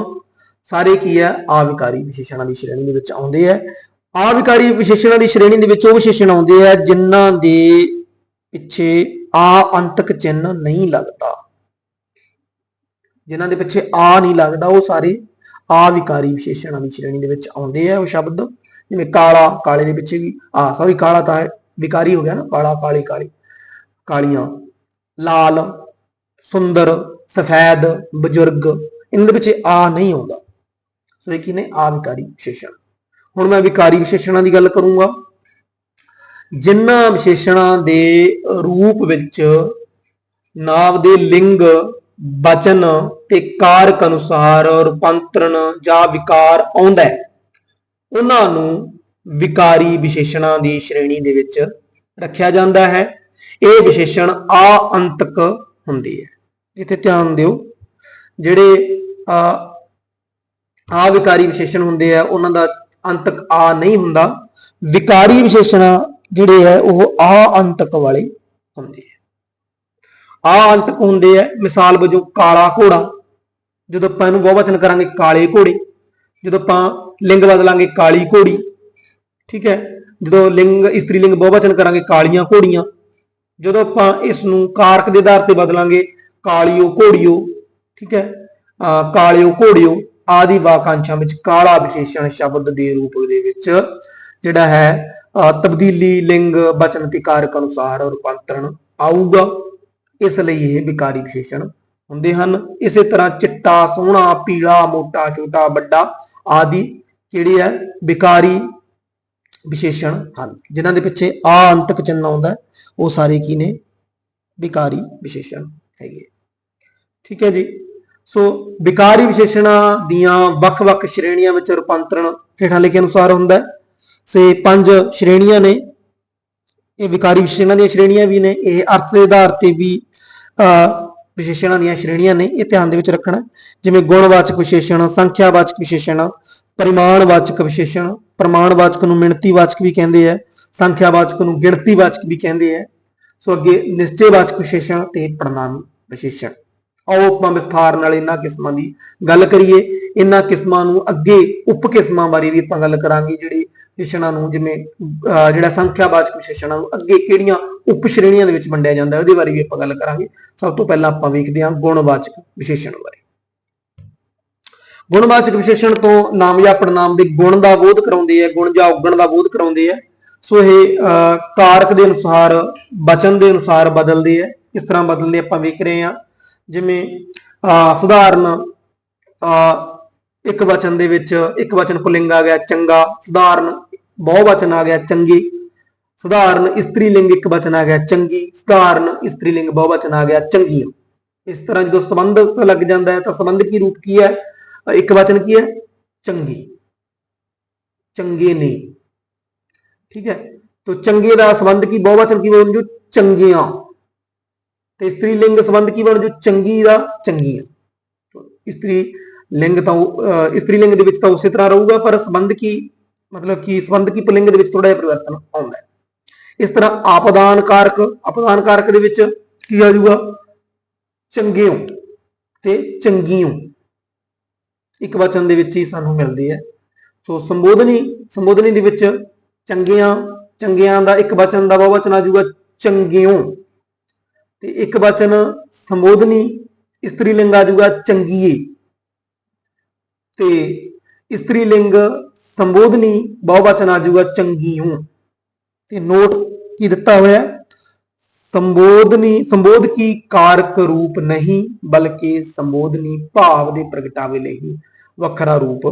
ਸਾਰੇ ਕੀ ਹੈ? ਆਵਿਕਾਰੀ ਵਿਸ਼ੇਸ਼ਣਾਂ ਦੀ ਸ਼੍ਰੇਣੀ ਦੇ ਵਿੱਚ ਆਉਂਦੇ ਆ ਆਵਿਕਾਰੀ ਵਿਸ਼ੇਸ਼ਣਾਂ ਦੀ ਸ਼੍ਰੇਣੀ ਦੇ ਵਿੱਚ ਉਹ ਵਿਸ਼ੇਸ਼ਣ ਆਉਂਦੇ ਆ ਜਿਨ੍ਹਾਂ ਦੇ ਪਿੱਛੇ ਆ ਅੰਤਕ ਚਿੰਨ ਨਹੀਂ ਲੱਗਦਾ। ਜਿਨ੍ਹਾਂ ਦੇ ਪਿੱਛੇ ਆ ਨਹੀਂ ਲੱਗਦਾ, ਉਹ ਸਾਰੇ ਆਵਿਕਾਰੀ ਵਿਸ਼ੇਸ਼ਣਾਂ ਦੀ ਸ਼੍ਰੇਣੀ ਦੇ ਵਿੱਚ ਆਉਂਦੇ ਆ ਉਹ ਸ਼ਬਦ। ਜਿਵੇਂ ਕਾਲਾ, ਕਾਲੇ ਦੇ ਪਿੱਛੇ ਵੀ, ਆ ਸੌਰੀ ਕਾਲਾ ਤਾਂ ਵਿਕਾਰੀ ਹੋ ਗਿਆ ਨਾ, ਕਾਲਾ, ਕਾਲੀ ਕਾਲੀ। ਕਾਲੀਆਂ, ਲਾਲ, ਸੁੰਦਰ, ਸਫੈਦ, ਬਜ਼ੁਰਗ, ਇਹਨਾਂ ਦੇ ਪਿੱਛੇ ਆ ਨਹੀਂ ਆਉਂਦਾ। ਸੋ ਇਹ ਕੀ ਨੇ? ਆਵਿਕਾਰੀ ਵਿਸ਼ੇਸ਼ਣ। ਹੁਣ ਮੈਂ ਵਿਕਾਰੀ ਵਿਸ਼ੇਸ਼ਣਾਂ ਦੀ ਗੱਲ ਕਰੂੰਗਾ। ਜਿਨ੍ਹਾਂ ਵਿਸ਼ੇਸ਼ਣਾਂ ਦੇ ਰੂਪ ਵਿੱਚ ਨਾਮ ਦੇ ਲਿੰਗ ਬਚਨ ਤੇ ਕਾਰਕ ਅਨੁਸਾਰ ਰੂਪਾਂਤਰਣ ਜਾਂ ਵਿਕਾਰ ਆਉਂਦਾ ਹੈ। ਉਹਨਾਂ ਨੂੰ ਵਿਕਾਰੀ ਵਿਸ਼ੇਸ਼ਣਾਂ ਦੀ ਸ਼੍ਰੇਣੀ ਦੇ ਵਿੱਚ ਰੱਖਿਆ ਜਾਂਦਾ ਹੈ। ਇਹ ਵਿਸ਼ੇਸ਼ਣ ਆ ਅੰਤਕ ਹੁੰਦੇ ਹੈ। ਇੱਥੇ ਧਿਆਨ ਦਿਓ, ਜਿਹੜੇ ਆ ਆ ਵਿਕਾਰੀ ਵਿਸ਼ੇਸ਼ਣ ਹੁੰਦੇ ਆ, ਉਹਨਾਂ ਦਾ ਅੰਤਕ ਆ ਨਹੀਂ ਹੁੰਦਾ। ਵਿਕਾਰੀ ਵਿਸ਼ੇਸ਼ਣ ਜਿਹੜੇ ਹੈ, ਉਹ ਆ ਅੰਤਕ ਵਾਲੇ ਹੁੰਦੇ ਆ ਆ ਅੰਤਕ ਹੁੰਦੇ ਆ, ਮਿਸਾਲ ਵਜੋਂ ਕਾਲਾ ਘੋੜਾ, ਜਦੋਂ ਆਪਾਂ ਇਹਨੂੰ ਬਹੁਵਚਨ ਕਰਾਂਗੇ ਕਾਲੇ ਘੋੜੇ, ਜਦੋਂ ਆਪਾਂ ਲਿੰਗ ਬਦਲਾਂਗੇ ਕਾਲੀ ਘੋੜੀ, ਠੀਕ ਹੈ, ਜਦੋਂ ਲਿੰਗ, ਇਸਤਰੀ ਲਿੰਗ ਬਹੁਵਚਨ ਕਰਾਂਗੇ ਕਾਲੀਆਂ ਘੋੜੀਆਂ, ਜਦੋਂ ਆਪਾਂ ਇਸ ਨੂੰ ਕਾਰਕ ਦੇ ਆਧਾਰ ਤੇ ਬਦਲਾਂਗੇ ਕਾਲੀਓ ਘੋੜਿਓ, ਠੀਕ ਹੈ, ਅਹ ਕਾਲਿਓ ਘੋੜਿਓ, ਆਦਿ ਵਾਕਾਂਸ਼ਾਂ ਵਿੱਚ ਕਾਲਾ ਵਿਸ਼ੇਸ਼ਣ ਸ਼ਬਦ ਦੇ ਰੂਪ ਦੇ ਵਿੱਚ ਜਿਹੜਾ ਹੈ, ਅਹ ਤਬਦੀਲੀ ਲਿੰਗ ਬਚਨ ਤੇ ਕਾਰਕ ਅਨੁਸਾਰ ਰੂਪਾਂਤਰਣ ਆਊਗਾ। ਇਸ ਲਈ ਇਹ ਵਿਕਾਰੀ ਵਿਸ਼ੇਸ਼ਣ ਹੁੰਦੇ ਹਨ। ਇਸੇ ਤਰ੍ਹਾਂ ਚਿੱਟਾ, ਸੋਹਣਾ, ਪੀਲਾ, ਮੋਟਾ, ਛੋਟਾ, ਵੱਡਾ ਆਦਿ ਕਿਹੜੇ ਹੈ ਵਿਕਾਰੀ ਵਿਸ਼ੇਸ਼ਣ ਹਨ। ਜਿਨ੍ਹਾਂ ਦੇ ਪਿੱਛੇ ਆ ਅੰਤਕ ਚਿੰਨ੍ਹ ਆਉਂਦਾ ਉਹ ਸਾਰੇ ਕੀ ਨੇ? ਵਿਕਾਰੀ ਵਿਸ਼ੇਸ਼ਣ ਹੈਗੇ ਠੀਕ ਹੈ ਜੀ। ਸੋ ਵਿਕਾਰੀ ਵਿਸ਼ੇਸ਼ਣਾਂ ਦੀਆਂ ਵੱਖ-ਵੱਖ ਸ਼੍ਰੇਣੀਆਂ ਵਿੱਚ ਰੂਪਾਂਤਰਣ ਹੇਠਾਂ ਲਿਖੇ ਅਨੁਸਾਰ ਹੁੰਦਾ ਸੇ ਪੰਜ ਸ਼੍ਰੇਣੀਆਂ ਨੇ। ਇਹ ਵਿਕਾਰੀ ਵਿਸ਼ੇਸ਼ਣਾਂ ਦੀਆਂ ਸ਼੍ਰੇਣੀਆਂ ਵੀ ਨੇ ਇਹ ਅਰਥ ਦੇ ਆਧਾਰ ਤੇ ਵੀ ਅਹ, ਵਿਸ਼ੇਸ਼ਣਾਂ ਦੀਆਂ ਸ਼੍ਰੇਣੀਆਂ ਨੇ ਇਹ ਧਿਆਨ ਦੇ ਵਿੱਚ ਰੱਖਣਾ। ਜਿਵੇਂ ਗੁਣਵਾਚਕ ਵਿਸ਼ੇਸ਼ਣ ਸੰਖਿਆਵਾਚਕ ਵਿਸ਼ੇਸ਼ਣ ਪਰਿਮਾਣਵਾਚਕ ਵਿਸ਼ੇਸ਼ਣ ਪ੍ਰਮਾਣਵਾਚਕ ਨੂੰ ਮਿਣਤੀਵਾਚਕ ਵੀ ਕਹਿੰਦੇ ਆ ਸੰਖਿਆਵਾਚਕ ਨੂੰ ਗਿਣਤੀਵਾਚਕ ਵੀ ਕਹਿੰਦੇ ਆ। ਸੋ ਅੱਗੇ ਨਿਸ਼ਚੈਵਾਚਕ ਵਿਸ਼ੇਸ਼ਣ ਤੇ ਪੜਨਾਮੀ ਵਿਸ਼ੇਸ਼ਣ। ਆਓ ਆਪਾਂ ਵਿਸਥਾਰ ਨਾਲ ਇਹਨਾਂ ਕਿਸਮਾਂ ਦੀ ਗੱਲ ਕਰੀਏ। ਇਹਨਾਂ ਕਿਸਮਾਂ ਨੂੰ ਅੱਗੇ ਉਪ ਕਿਸਮਾਂ ਬਾਰੇ ਵੀ ਆਪਾਂ ਗੱਲ ਕਰਾਂਗੇ ਜਿਹੜੇ ਵਿਸ਼ੇਸ਼ਣਾਂ ਨੂੰ ਜਿਵੇਂ ਅਹ ਜਿਹੜਾ ਸੰਖਿਆਵਾਚਕ ਵਿਸ਼ੇਸ਼ਣਾਂ ਨੂੰ ਅੱਗੇ ਕਿਹੜੀਆਂ ਉਪ ਸ਼੍ਰੇਣੀਆਂ ਦੇ ਵਿੱਚ ਵੰਡਿਆ ਜਾਂਦਾ ਉਹਦੇ ਬਾਰੇ ਵੀ ਆਪਾਂ ਗੱਲ ਕਰਾਂਗੇ। ਸਭ ਤੋਂ ਪਹਿਲਾਂ ਆਪਾਂ ਵੇਖਦੇ ਹਾਂ ਗੁਣਵਾਚਕ ਵਿਸ਼ੇਸ਼ਣ ਬਾਰੇ। ਗੁਣਵਾਚਕ ਵਿਸ਼ੇਸ਼ਣ ਤੋਂ ਨਾਮ ਜਾਂ ਪੜਨਾਮ ਦੇ ਗੁਣ ਦਾ ਬੋਧ ਕਰਾਉਂਦੇ ਆ ਗੁਣ ਜਾਂ ਔਗਣ ਦਾ ਬੋਧ ਕਰਾਉਂਦੇ ਆ। ਸੋ ਇਹ ਅਹ, ਕਾਰਕ ਦੇ ਅਨੁਸਾਰ ਬਚਨ ਦੇ ਅਨੁਸਾਰ ਬਦਲਦੇ ਆ। ਕਿਸ ਤਰ੍ਹਾਂ ਬਦਲਦੇ ਆਪਾਂ ਵੇਖ ਰਹੇ ਹਾਂ। ਜਿਵੇਂ ਅਹ, ਸਧਾਰਨ ਅਹ, ਇੱਕ ਵਚਨ ਦੇ ਵਿੱਚ ਇੱਕ ਵਚਨ ਪੁਲਿੰਗ ਆ ਗਿਆ ਚੰਗਾ ਸਧਾਰਨ ਬਹੁਵਚਨ ਆ ਗਿਆ ਚੰਗੀ ਸਧਾਰਨ ਇਸਤਰੀ ਲਿੰਗ ਇੱਕ ਵਚਨ ਆ ਗਿਆ ਚੰਗੀ ਸਧਾਰਨ ਇਸਤਰੀ ਲਿੰਗ ਬਹੁਵਚਨ ਆ ਗਿਆ ਚੰਗੀਆਂ ਇਸ ਤਰ੍ਹਾਂ ਜਦੋਂ ਸੰਬੰਧ ਲੱਗ ਜਾਂਦਾ ਹੈ ਤਾਂ ਸੰਬੰਧ ਕੀ ਰੂਪ ਕੀ ਹੈ? ਇੱਕ ਵਚਨ ਕੀ ਹੈ? ਚੰਗੀ। ਚੰਗੇ ਨੇ। ਠੀਕ ਹੈ? ਤੋ ਚੰਗੇ ਦਾ ਸੰਬੰਧ ਕੀ ਬਹੁਵਚਨ ਕੀ ਬਣ ਜੂ ਚੰਗੀਆਂ। ਤੇ ਇਸਤਰੀ ਲਿੰਗ ਸੰਬੰਧ ਕੀ ਬਣ ਜੂ? ਚੰਗੀ ਦਾ ਚੰਗੀਆਂ ਤੋ ਇਸਤਰੀ ਲਿੰਗ ਤਾਂ ਉਹ, ਇਸਤਰੀ ਲਿੰਗ ਦੇ ਵਿੱਚ ਤਾਂ ਉਸੇ ਤਰ੍ਹਾਂ ਰਹੂਗਾ ਪਰ ਸੰਬੰਧ ਕੀ ਮਤਲਬ ਕਿ ਸੰਬੰਧ ਕੀ ਪੁਲਿੰਗ ਦੇ ਵਿੱਚ ਥੋੜਾ ਜਿਹਾ ਪਰਿਵਰਤਨ ਆਉਂਦਾ ਹੈ। ਇਸ ਤਰ੍ਹਾਂ ਆਪਦਾਨ ਕਾਰਕ ਆਪਦਾਨ ਕਾਰਕ ਦੇ ਵਿੱਚ ਕੀ ਆ ਜਾਊਗਾ? ਚੰਗਿਓ ਤੇ ਚੰਗੀਓ ਇੱਕ ਵਚਨ ਦੇ ਵਿੱਚ ਹੀ ਸਾਨੂੰ ਮਿਲਦੀ ਹੈ। ਸੋ ਸੰਬੋਧਨੀ ਸੰਬੋਧਨੀ ਦੇ ਵਿੱਚ ਚੰਗੀਆਂ ਚੰਗਿਆਂ ਦਾ ਇੱਕ ਵਚਨ ਦਾ ਬਹੁਵਚਨ ਆ ਜਾਊਗਾ ਚੰਗਿਓ ਤੇ ਇੱਕ ਵਚਨ ਸੰਬੋਧਨੀ ਇਸਤਰੀ ਲਿੰਗ ਆ ਜਾਊਗਾ ਚੰਗੀਏ। ਤੇ ਇਸਤਰੀ ਲਿੰਗ ਸੰਬੋਧਨੀ ਬਹੁਵਚਨ ਆ ਜਾਊਗਾ ਚੰਗੀਓ ਤੇ ਨੋਟ ਕੀ ਦਿੱਤਾ ਹੋਇਆ? ਸੰਬੋਧਨੀ, ਸੰਬੋਧ ਕੀ ਕਾਰਕ ਰੂਪ ਨਹੀਂ, ਬਲਕਿ ਸੰਬੋਧਨੀ ਭਾਵ ਦੇ ਪ੍ਰਗਟਾਵੇ ਲਈ ਵੱਖਰਾ ਰੂਪ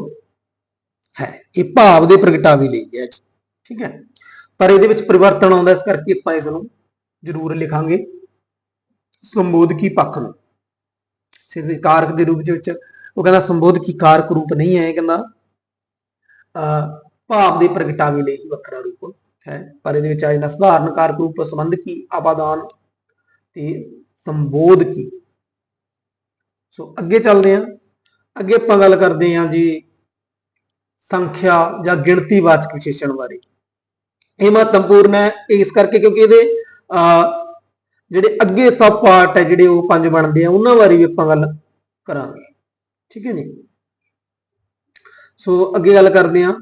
ਹੈ। ਇਹ ਭਾਵ ਦੇ ਪ੍ਰਗਟਾਵੇ ਲਈ ਹੈ ਠੀਕ ਹੈ? ਪਰ ਇਹਦੇ ਵਿੱਚ ਪਰਿਵਰਤਨ ਆਉਂਦਾ, ਇਸ ਕਰਕੇ ਆਪਾਂ ਇਸ ਨੂੰ ਜ਼ਰੂਰ ਲਿਖਾਂਗੇ। ਸੰਬੋਧਕੀ ਪੱਖ ਨੂੰ। ਸਿਰਫ ਕਾਰਕ ਦੇ ਰੂਪ ਦੇ ਵਿੱਚ ਉਹ ਕਹਿੰਦਾ ਸੰਬੋਧਕੀ ਕਾਰਕ ਰੂਪ ਨਹੀਂ ਹੈ ਕਹਿੰਦਾ ਅਹ ਭਾਵ ਦੇ ਪ੍ਰਗਟਾਵੇ ਲਈ ਵੱਖਰਾ ਰੂਪ ਹੈ। ਪਰ ਇਹਦੇ ਵਿੱਚ ਆ ਜਾਂਦਾ ਸਧਾਰਨ ਕਾਰਕ ਰੂਪ ਸੰਬੰਧ ਕੀ ਤੇ ਸੰਬੋਧ ਸੋ ਅੱਗੇ ਚੱਲਦੇ ਹਾਂ। ਅੱਗੇ ਆਪਾਂ ਗੱਲ ਕਰਦੇ ਹਾਂ ਜੀ ਸੰਖਿਆ ਜਾਂ ਗਿਣਤੀਵਾਚਕ ਵਿਸ਼ੇਸ਼ਣ ਬਾਰੇ। ਇਹ ਮਹੱਤਵਪੂਰਨ ਹੈ ਇਸ ਕਰਕੇ ਕਿਉਂਕਿ ਇਹਦੇ ਅਹ, ਜਿਹੜੇ ਅੱਗੇ ਸਭ ਪਾਰਟ ਹੈ ਜਿਹੜੇ ਉਹ ਪੰਜ ਬਣਦੇ ਆ ਉਹਨਾਂ ਬਾਰੇ ਵੀ ਆਪਾਂ ਗੱਲ ਕਰਾਂਗੇ। ਠੀਕ ਹੈ ਜੀ? ਸੋ ਅੱਗੇ ਗੱਲ ਕਰਦੇ ਹਾਂ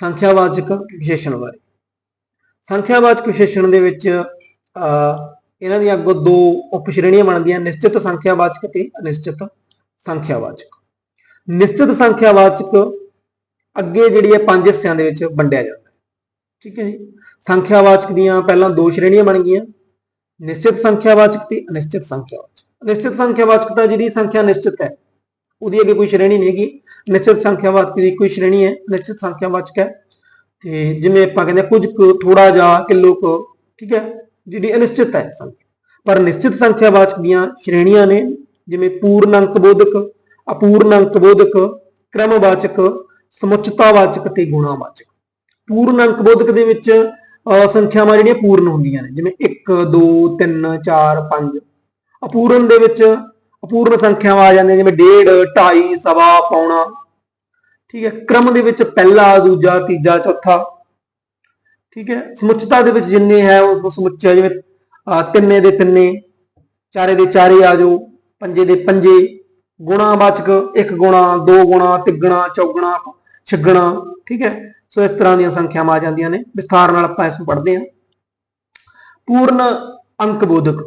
ਸੰਖਿਆਵਾਚਕ ਵਿਸ਼ੇਸ਼ਣ ਬਾਰੇ। ਸੰਖਿਆਵਾਚਕ ਵਿਸ਼ੇਸ਼ਣ ਦੇ ਵਿੱਚ ਅਹ, ਇਹਨਾਂ ਦੀਆਂ ਅੱਗੋਂ ਦੋ ਉਪ ਸ਼੍ਰੇਣੀਆਂ ਬਣਦੀਆਂ ਨਿਸ਼ਚਿਤ ਸੰਖਿਆਵਾਚਕ ਤੇ ਅਨਿਸ਼ਚਿਤ ਸੰਖਿਆਵਾਚਕ। ਨਿਸ਼ਚਿਤ ਸੰਖਿਆਵਾਚਕ ਅੱਗੇ ਜਿਹੜੀ ਹੈ ਪੰਜ ਹਿੱਸਿਆਂ ਦੇ ਵਿੱਚ ਵੰਡਿਆ ਜਾਂਦਾ ਠੀਕ ਹੈ ਜੀ? ਸੰਖਿਆਵਾਚਕ ਦੀਆਂ ਪਹਿਲਾਂ ਦੋ ਸ਼੍ਰੇਣੀਆਂ ਬਣ ਗਈਆਂ। ਨਿਸ਼ਚਿਤ ਸੰਖਿਆਵਾਚਕ ਤੇ ਅਨਿਸ਼ਚਿਤ ਸੰਖਿਆਵਾਚਕ। ਨਿਸ਼ਚਿਤ ਸੰਖਿਆਵਾਚਕ ਤਾਂ ਜਿਹੜੀ ਸੰਖਿਆ ਨਿਸ਼ਚਿਤ ਹੈ, ਉਹਦੀ ਅੱਗੇ ਕੋਈ ਸ਼੍ਰੇਣੀ ਨਹੀਂ ਹੈਗੀ। ਨਿਸ਼ਚਿਤ ਸੰਖਿਆਵਾਚਕ ਦੀ ਕੋਈ ਸ਼੍ਰੇਣੀ ਹੈ ਨਿਸ਼ਚਿਤ ਸੰਖਿਆਵਾਚਕ ਹੈ। ਤੇ ਜਿਵੇਂ ਆਪਾਂ ਕਹਿੰਦੇ ਕੁਝ ਕੁ ਥੋੜਾ ਜਿਹਾ ਕਿਲੋ ਕੁ, ਠੀਕ ਹੈ, ਜਿਹੜੀ ਅਨਿਸ਼ਚਿਤ ਹੈ ਸੰਖਿਆ। ਪਰ ਨਿਸ਼ਚਿਤ ਸੰਖਿਆਵਾਚਕ ਦੀਆਂ ਸ਼੍ਰੇਣੀਆਂ ਨੇ, ਜਿਵੇਂ ਪੂਰਨ ਅੰਕ ਬੋਧਕ ਅਪੂਰਨ ਅੰਕ ਬੋਧਕ, ਕ੍ਰਮਵਾਚਕ, ਸਮੁੱਚਤਾਵਾਚਕ ਤੇ ਗੁਣਾਵਾਚਕ। ਪੂਰਨ ਅੰਕ ਬੋਧਕ ਦੇ ਵਿੱਚ ਸੰਖਿਆਵਾਂ ਜਿਹੜੀਆਂ ਪੂਰਨ ਹੁੰਦੀਆਂ ਨੇ ਜਿਵੇਂ 1 2 3 4 5 ਅਪੂਰਨ ਦੇ ਵਿੱਚ ਅਪੂਰਨ ਸੰਖਿਆਵਾਂ ਆ ਜਾਂਦੀਆਂ ਜਿਵੇਂ 1.5 2.5 ਸਵਾ ਪੌਣਾ ਠੀਕ ਹੈ ਕ੍ਰਮ ਦੇ ਵਿੱਚ ਪਹਿਲਾ ਦੂਜਾ ਤੀਜਾ ਚੌਥਾ ਠੀਕ ਹੈ ਸਮੁੱਚਤਾ ਦੇ ਵਿੱਚ ਜਿੰਨੇ ਹੈ ਉਹ ਸਮੁੱਚਾ ਜਿਵੇਂ ਅਹ, ਤਿੰਨੇ ਦੇ ਤਿੰਨੇ ਚਾਰੇ ਦੇ ਚਾਰੇ ਆ ਜਾਓ ਪੰਜੇ ਦੇ ਪੰਜੇ ਗੁਣਾਵਾਚਕ ਇੱਕ ਗੁਣਾ ਦੋ ਗੁਣਾ ਤਿੱਗਣਾ ਚੌਗਣਾ ਛੱਗਣਾ ਠੀਕ ਹੈ ਸੋ ਇਸ ਤਰ੍ਹਾਂ ਦੀਆਂ ਸੰਖਿਆਵਾਂ ਆ ਜਾਂਦੀਆਂ ਨੇ। ਵਿਸਥਾਰ ਨਾਲ ਆਪਾਂ ਇਸ ਨੂੰ ਪੜ੍ਹਦੇ ਹਾਂ। ਪੂਰਨ ਅੰਕ ਬੋਧਕ।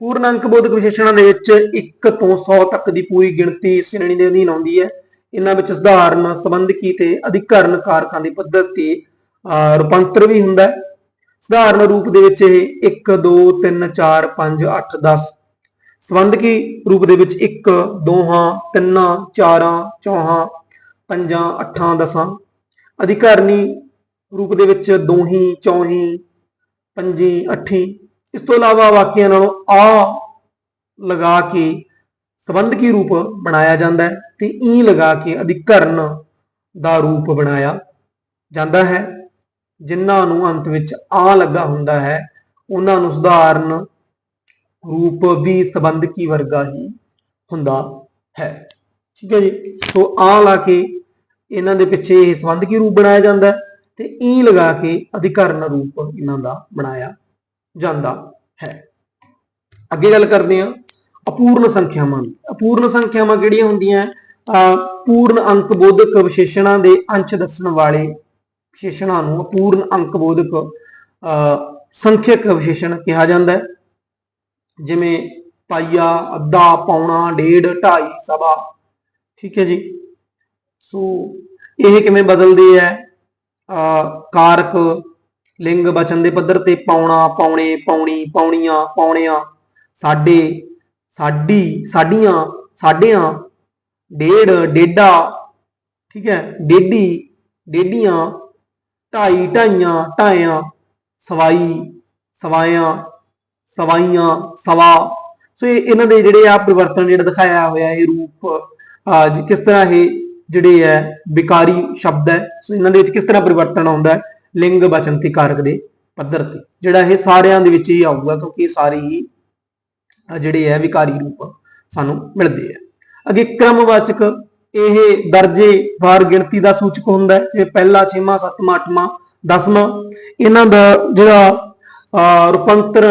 ਪੂਰਨ ਅੰਕ ਬੋਧਕ ਵਿਸ਼ੇਸ਼ਣਾਂ ਦੇ ਵਿੱਚ 1 ਤੋਂ 100 ਤੱਕ ਦੀ ਪੂਰੀ ਗਿਣਤੀ ਸ਼੍ਰੇਣੀ ਦੇ ਅਧੀਨ ਆਉਂਦੀ ਹੈ। ਇਹਨਾਂ ਵਿੱਚ ਸਧਾਰਨ ਸੰਬੰਧਕੀ ਤੇ ਅਧਿਕਰਨ ਕਾਰਕਾਂ ਦੀ ਪੱਧਰ ਤੇ ਅਹ, ਰੂਪਾਂਤਰ ਵੀ ਹੁੰਦਾ ਹੈ। ਸਧਾਰਨ ਰੂਪ ਦੇ ਵਿੱਚ ਇਹ 1 2 3 4 5 8 10 ਸੰਬੰਧਕੀ ਰੂਪ ਦੇ ਵਿੱਚ 1 ਦੋਹਾਂ ਤਿੰਨਾਂ ਚਾਰਾਂ ਚੌਹਾਂ ਪੰਜਾਂ ਅੱਠਾਂ ਦਸਾਂ। ਅਧਿਕਾਰਨੀ ਰੂਪ ਦੇ ਵਿੱਚ ਦੋਹੀ, ਚੌਹੀ, ਪੰਜੀ, ਅੱਠੀ। ਇਸ ਤੋਂ ਇਲਾਵਾ ਵਾਕਿਆਂ ਨਾਲੋਂ ਆ ਲਗਾ ਕੇ ਸੰਬੰਧਕੀ ਰੂਪ ਬਣਾਇਆ ਜਾਂਦਾ ਹੈ ਤੇ ਈ ਲਗਾ ਕੇ ਅਧਿਕਰਨ ਦਾ ਰੂਪ ਬਣਾਇਆ ਜਾਂਦਾ ਹੈ ਜਿਨ੍ਹਾਂ ਨੂੰ ਅੰਤ ਵਿੱਚ ਆ ਲੱਗਾ ਹੁੰਦਾ ਹੈ, ਉਹਨਾਂ ਨੂੰ ਸੁਧਾਰਨ ਰੂਪ ਵੀ ਸੰਬੰਧਕੀ ਵਰਗਾ ਹੀ ਹੁੰਦਾ ਹੈ। ਠੀਕ ਹੈ ਜੀ? ਸੋ ਆ ਲਾ ਕੇ ਇਹਨਾਂ ਦੇ ਪਿੱਛੇ ਇਹ ਸੰਬੰਧਕੀ ਰੂਪ ਬਣਾਇਆ ਜਾਂਦਾ ਹੈ? ਤੇ ਈ ਲਗਾ ਕੇ ਅਧਿਕਰਨ ਰੂਪ ਇਹਨਾਂ ਦਾ ਬਣਾਇਆ ਜਾਂਦਾ ਹੈ। ਅੱਗੇ ਗੱਲ ਕਰਦੇ ਹਾਂ, ਅਪੂਰਨ ਸੰਖਿਆਵਾਂ ਦੀ। ਅਪੂਰਨ ਸੰਖਿਆਵਾਂ ਕਿਹੜੀਆਂ ਹੁੰਦੀਆਂ ਪੂਰਨ ਅੰਕ ਬੋਧਕ ਵਿਸ਼ੇਸ਼ਣਾਂ ਦੇ ਅੰਸ਼ ਦੱਸਣ ਵਾਲੇ ਵਿਸ਼ੇਸ਼ਣਾਂ ਨੂੰ ਅਪੂਰਨ ਅੰਕ ਬੋਧਕ ਅਹ ਸੰਖਿਅਕ ਵਿਸ਼ੇਸ਼ਣ ਕਿਹਾ ਜਾਂਦਾ ਹੈ। ਜਿਵੇਂ ਪਾਈਆ, ਅੱਧਾ, ਪੌਣਾ, ਡੇਢ, ਢਾਈ, ਸਵਾ। ਠੀਕ ਹੈ ਜੀ? ਸੋ ਇਹ ਕਿਵੇਂ ਬਦਲਦੇ ਹੈ ਅਹ ਕਾਰਕ, ਲਿੰਗ ਬਚਨ ਦੇ ਪੱਧਰ ਤੇ ਪਾਉਣਾ, ਪਾਉਣੇ, ਪਾਉਣੀ ਪੌਣੀਆਂ ਪਾਉਣਿਆਂ, ਸਾਡੇ, ਸਾਡੀ, ਸਾਡੀਆਂ, ਸਾਡਿਆਂ, ਡੇਢ ਡੇਡਾ ਠੀਕ ਹੈ ਡੇਢੀ, ਡੇਢੀਆਂ, ਢਾਈ, ਢਾਈਆਂ, ਢਾਇਆਂ, ਸਵਾਈ, ਸਵਾਇਆਂ, ਸਵਾਈਆਂ, ਸਵਾ। ਸੋ ਇਹ ਇਹਨਾਂ ਦੇ ਜਿਹੜੇ ਆ ਪਰਿਵਰਤਨ ਜਿਹੜਾ ਦਿਖਾਇਆ ਹੋਇਆ ਇਹ ਰੂਪ ਕਿਸ ਤਰ੍ਹਾਂ ਇਹ ਜਿਹੜੇ ਹੈ ਵਿਕਾਰੀ ਸ਼ਬਦ ਹੈ ਸੋ ਇਹਨਾਂ ਦੇ ਵਿੱਚ ਕਿਸ ਤਰ੍ਹਾਂ ਪਰਿਵਰਤਨ ਆਉਂਦਾ ਹੈ? ਲਿੰਗ ਵਚਨ ਤੇ ਕਾਰਕ ਦੇ ਪੱਧਰ ਤੇ। ਜਿਹੜਾ ਇਹ ਸਾਰਿਆਂ ਦੇ ਵਿੱਚ ਹੀ ਆਊਗਾ ਕਿਉਂਕਿ ਇਹ ਸਾਰੇ ਹੀ ਜਿਹੜੇ ਹੈ ਵਿਕਾਰੀ ਰੂਪ ਸਾਨੂੰ ਮਿਲਦੇ ਆ ਅੱਗੇ ਕ੍ਰਮਵਾਚਕ ਇਹ ਦਰਜੇ ਵਾਰ ਗਿਣਤੀ ਦਾ ਸੂਚਕ ਹੁੰਦਾ ਹੈ ਇਹ ਪਹਿਲਾ ਛੇਵਾਂ ਸੱਤਵਾਂ ਅੱਠਵਾਂ ਦਸਵਾਂ ਇਹਨਾਂ ਦਾ ਜਿਹੜਾ ਅਹ, ਰੂਪਾਂਤਰ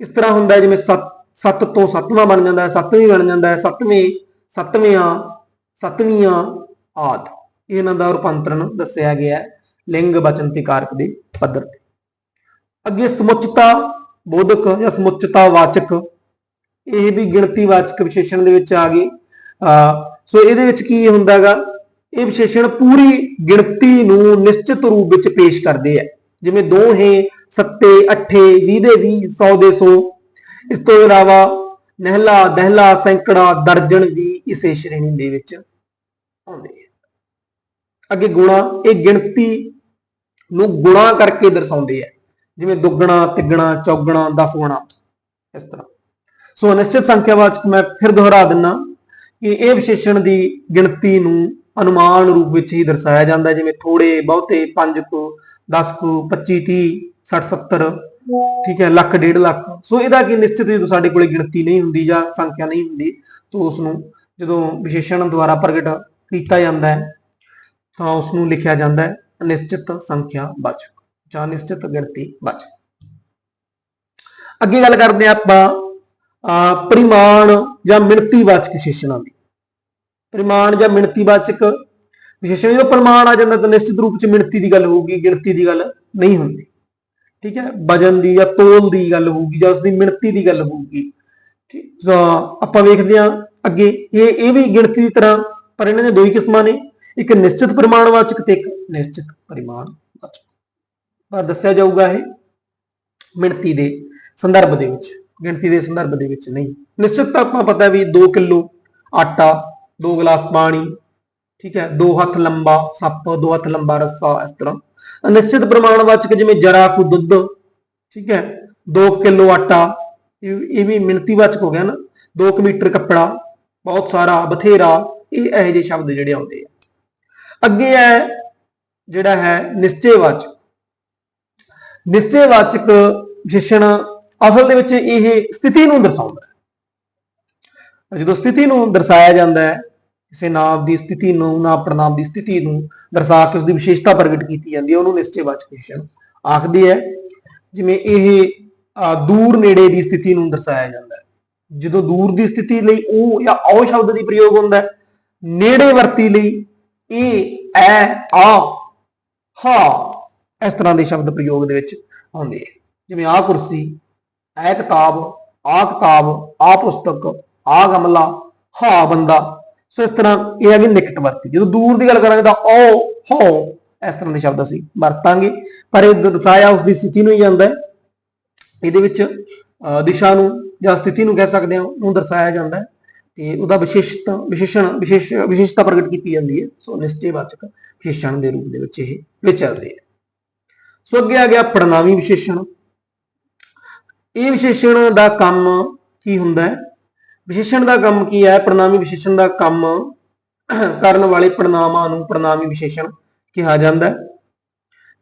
ਇਸ ਤਰ੍ਹਾਂ ਹੁੰਦਾ ਜਿਵੇਂ 7 7 ਤੋਂ ਸੱਤਵਾਂ ਬਣ ਜਾਂਦਾ ਹੈ ਸੱਤਵੀਂ ਬਣ ਜਾਂਦਾ ਹੈ ਸੱਤਵੇਂ ਸੱਤਵੀਆਂ ਸਤਵੀਆਂ ਆਦ। ਇਹਨਾਂ ਦਾ ਰੂਪਾਂਤਰਨ ਦੱਸਿਆ ਗਿਆ ਲਿੰਗ ਵਚਨ ਤੇ ਕਾਰਕ ਦੇ ਪੱਧਰ ਤੇ। ਅੱਗੇ ਸਮੁੱਚਤਾ ਬੋਧਕ ਜਾਂ ਸਮੁੱਚਤਾ ਵਾਚਕ। ਇਹ ਵੀ ਗਿਣਤੀ ਵਾਚਕ ਵਿਸ਼ੇਸ਼ਣ ਦੇ ਵਿੱਚ ਆ ਗਏ ਸੋ ਇਹਦੇ ਵਿੱਚ ਕੀ ਹੁੰਦਾਗਾ ਇਹ ਵਿਸ਼ੇਸ਼ਣ ਪੂਰੀ ਗਿਣਤੀ ਨੂੰ ਨਿਸ਼ਚਿਤ ਰੂਪ ਵਿੱਚ ਪੇਸ਼ ਕਰਦੇ ਆ। ਜਿਵੇਂ ਦੋ ਹੈ, ਸੱਤੇ, ਅੱਠੇ 20 ਦੇ 20 100 ਦੇ 100 ਇਸ ਤੋਂ ਇਲਾਵਾ ਨਹਿਲਾ, ਦਹਿਲਾ, ਸੈਂਕੜਾ, ਦਰਜਨ ਵੀ ਇਸੇ ਸ਼੍ਰੇਣੀ ਦੇ ਵਿੱਚ ਆਉਂਦੇ ਆ। ਅੱਗੇ ਗੁਣਾ, ਇਹ ਗਿਣਤੀ ਨੂੰ ਗੁਣਾ ਕਰਕੇ ਦਰਸਾਉਂਦੇ ਆ। ਜਿਵੇਂ ਦੁੱਗਣਾ, ਤਿੱਗਣਾ, ਚੌਗਣਾ 10 ਗੁਣਾ ਇਸ ਤਰ੍ਹਾਂ। ਸੋ ਅਨਿਸ਼ਚਿਤ ਸੰਖਿਆਵਾਚਕ ਮੈਂ ਫਿਰ ਦੁਹਰਾ ਦਿੰਨਾ ਕਿ ਇਹ ਵਿਸ਼ੇਸ਼ਣ ਦੀ ਗਿਣਤੀ ਨੂੰ ਅਨੁਮਾਨ ਰੂਪ ਵਿੱਚ ਹੀ ਦਰਸਾਇਆ ਜਾਂਦਾ ਜਿਵੇਂ ਥੋੜੇ ਬਹੁਤੇ 5 ਕੁ 10 ਕੁ 25 30 60 70 ਠੀਕ ਹੈ, ਲੱਖ, ਡੇਢ ਲੱਖ। ਸੋ ਇਹਦਾ ਕੀ ਨਿਸ਼ਚਿਤ ਜਦੋਂ ਸਾਡੇ ਕੋਲੇ ਗਿਣਤੀ ਨਹੀਂ ਹੁੰਦੀ ਜਾਂ ਸੰਖਿਆ ਨਹੀਂ ਹੁੰਦੀ, ਤਾਂ ਉਸ ਨੂੰ ਜਦੋਂ ਵਿਸ਼ੇਸ਼ਣ ਦੁਆਰਾ ਪ੍ਰਗਟ ਕੀਤਾ ਜਾਂਦਾ ਹੈ, ਤਾਂ ਉਸ ਨੂੰ ਲਿਖਿਆ ਜਾਂਦਾ ਹੈ ਅਨਿਸ਼ਚਿਤ ਸੰਖਿਆ ਵਾਚਕ ਜਾਂ ਨਿਸ਼ਚਿਤ ਗਿਣਤੀ ਵਾਚਕ ਅੱਗੇ ਗੱਲ ਕਰਦੇ ਹਾਂ ਆਪਾਂ, ਅਹ, ਪਰਿਮਾਣ ਜਾਂ ਮਿਣਤੀ ਵਾਚਕ ਵਿਸ਼ੇਸ਼ਣਾਂ ਦੀ। ਪਰਿਮਾਣ ਜਾਂ ਮਿਣਤੀ ਵਾਚਕ ਵਿਸ਼ੇਸ਼ਣ, ਜਦੋਂ ਪਰਿਮਾਣ ਆ ਜਾਂਦਾ ਤਾਂ ਨਿਸ਼ਚਿਤ ਰੂਪ ਚ ਮਿਣਤੀ ਦੀ ਗੱਲ ਹੋਊਗੀ, ਗਿਣਤੀ ਦੀ ਗੱਲ ਨਹੀਂ ਹੁੰਦੀ। ਠੀਕ ਹੈ, ਵਜਨ ਦੀ ਜਾਂ ਤੋਲ ਦੀ ਗੱਲ ਹੋਊਗੀ ਜਾਂ ਉਸ ਦੀ ਮਿਣਤੀ ਦੀ ਗੱਲ ਹੋਊਗੀ। ਠੀਕ, ਤਾਂ ਆਪਾਂ ਵੇਖਦੇ ਹਾਂ ਅੱਗੇ, ਇਹ ਇਹ ਵੀ ਗਿਣਤੀ ਦੀ ਤਰ੍ਹਾਂ, ਪਰ ਇਹਨਾਂ ਦੇ ਦੋ ਹੀ ਕਿਸਮਾਂ ਨੇ। ਇੱਕ ਨਿਸ਼ਚਿਤ ਪਰਿਮਾਣਵਾਚਕ ਤੇ ਇੱਕ ਨਿਸ਼ਚਿਤ ਪਰਿਮਾਣਵਾਚਕ। ਪਰ ਦੱਸਿਆ ਜਾਊਗਾ ਇਹ ਮਿਣਤੀ ਦੇ ਸੰਦਰਭ ਦੇ ਵਿੱਚ, ਗਿਣਤੀ ਦੇ ਸੰਦਰਭ ਦੇ ਵਿੱਚ ਨਹੀਂ। ਨਿਸ਼ਚਿਤ ਤਾਂ ਆਪਾਂ ਪਤਾ ਵੀ 2 ਕਿਲੋ, ਆਟਾ 2 ਗਲਾਸ ਪਾਣੀ, ਠੀਕ ਹੈ 2 ਹੱਥ ਲੰਬਾ ਸੱਪ 2 ਹੱਥ ਲੰਬਾ ਰੱਸਾ, ਇਸ ਤਰ੍ਹਾਂ। ਅਨਿਸ਼ਚਿਤ ਪ੍ਰਮਾਣਵਾਚਕ ਜਿਵੇਂ ਜਰਾ ਕੁ ਦੁੱਧ, ਠੀਕ ਹੈ 2 ਕਿਲੋ ਆਟਾ, ਇਹ ਇਹ ਵੀ ਮਿਣਤੀਵਾਚਕ ਹੋ ਗਿਆ ਨਾ 2 ਮੀਟਰ ਕੱਪੜਾ, ਬਹੁਤ ਸਾਰਾ, ਬਥੇਰਾ, ਇਹ ਇਹੋ ਜਿਹੇ ਸ਼ਬਦ ਜਿਹੜੇ ਆਉਂਦੇ ਆ। ਅੱਗੇ ਹੈ ਜਿਹੜਾ ਹੈ ਨਿਸ਼ਚੈਵਾਚਕ ਨਿਸ਼ਚੈਵਾਚਕ ਵਿਸ਼ੇਸ਼ਣ ਅਸਲ ਦੇ ਵਿੱਚ ਇਹ ਸਥਿਤੀ ਨੂੰ ਦਰਸਾਉਂਦਾ ਹੈ। ਜਦੋਂ ਸਥਿਤੀ ਨੂੰ ਦਰਸਾਇਆ ਜਾਂਦਾ ਹੈ ਕਿਸੇ ਨਾਮ ਦੀ ਸਥਿਤੀ ਨੂੰ, ਨਾ ਪ੍ਰਨਾਮ ਦੀ ਸਥਿਤੀ ਨੂੰ ਦਰਸਾ ਕੇ ਉਸ ਦੀ ਵਿਸ਼ੇਸ਼ਤਾ ਪ੍ਰਗਟ ਕੀਤੀ ਜਾਂਦੀ ਹੈ, ਉਹਨੂੰ ਨਿਸ਼ਚੈਵਾਚਕ ਵਿਸ਼ੇਸ਼ਣ ਆਖਦੀ ਹੈ। ਜਿਵੇਂ ਇਹ ਦੂਰ ਨੇੜੇ ਦੀ ਸਥਿਤੀ ਨੂੰ ਦਰਸਾਇਆ ਜਾਂਦਾ ਹੈ। ਜਦੋਂ ਦੂਰ ਦੀ ਸਥਿਤੀ ਲਈ ਉਹ ਜਾਂ ਔ ਸ਼ਬਦ ਦੀ ਪ੍ਰਯੋਗ ਹੁੰਦਾ ਹੈ, ਨੇੜੇ ਵਰਤੀ ਲਈ ਇਹ, ਐ, ਆ, ਹਾ, ਇਸ ਤਰ੍ਹਾਂ ਦੇ ਸ਼ਬਦ ਪ੍ਰਯੋਗ ਦੇ ਵਿੱਚ ਆਉਂਦੇ ਹੈ। ਜਿਵੇਂ ਆ ਕੁਰਸੀ, ਐ ਕਿਤਾਬ ਆ ਕਿਤਾਬ ਆ ਪੁਸਤਕ ਆ ਗਮਲਾ, ਹਾ ਬੰਦਾ ਸੋ ਇਸ ਤਰ੍ਹਾਂ ਇਹ ਹੈਗੀ ਨਿਕਟ ਵਰਤੀ ਜਦੋਂ ਦੂਰ ਦੀ ਗੱਲ ਕਰਾਂਗੇ ਤਾਂ ਓ ਹੋ, ਇਸ ਤਰ੍ਹਾਂ ਦੇ ਸ਼ਬਦ ਅਸੀਂ ਵਰਤਾਂਗੇ। ਪਰ ਇਹ ਦਰਸਾਇਆ ਉਸ ਦੀ ਸਥਿਤੀ ਨੂੰ ਹੀ ਜਾਂਦਾ ਹੈ। ਇਹਦੇ ਵਿੱਚ ਦਿਸ਼ਾ ਨੂੰ ਜਾਂ ਸਥਿਤੀ ਨੂੰ ਕਹਿ ਸਕਦੇ ਹਾਂ ਉਹਨੂੰ ਦਰਸਾਇਆ ਜਾਂਦਾ ਹੈ। ਤੇ ਉਹਦਾ ਵਿਸ਼ੇਸ਼ਤਾ, ਵਿਸ਼ੇਸ਼ਣ, ਵਿਸ਼ੇਸ਼, ਵਿਸ਼ੇਸ਼ਤਾ ਪ੍ਰਗਟ ਕੀਤੀ ਜਾਂਦੀ ਹੈ। ਸੋ ਨਿਸ਼ਚੈਵਾਚਕ ਵਿਸ਼ੇਸ਼ਣ ਦੇ ਰੂਪ ਦੇ ਵਿੱਚ ਇਹ ਵਿਚਰਦੇ ਆ ਸੋ ਅੱਗੇ ਆ ਗਿਆ ਪੜਨਾਵੀ ਵਿਸ਼ੇਸ਼ਣ। ਇਹ ਵਿਸ਼ੇਸ਼ਣ ਦਾ ਕੰਮ ਕੀ ਹੁੰਦਾ ਹੈ? ਵਿਸ਼ੇਸ਼ਣ ਦਾ ਕੰਮ ਕੀ ਹੈ? ਪੜਨਾਮੀ ਵਿਸ਼ੇਸ਼ਣ ਦਾ ਕੰਮ ਕਰਨ ਵਾਲੇ ਪ੍ਰਣਾਮਾਂ ਨੂੰ ਪੜਨਾਮੀ ਵਿਸ਼ੇਸ਼ਣ ਕਿਹਾ ਜਾਂਦਾ ਹੈ।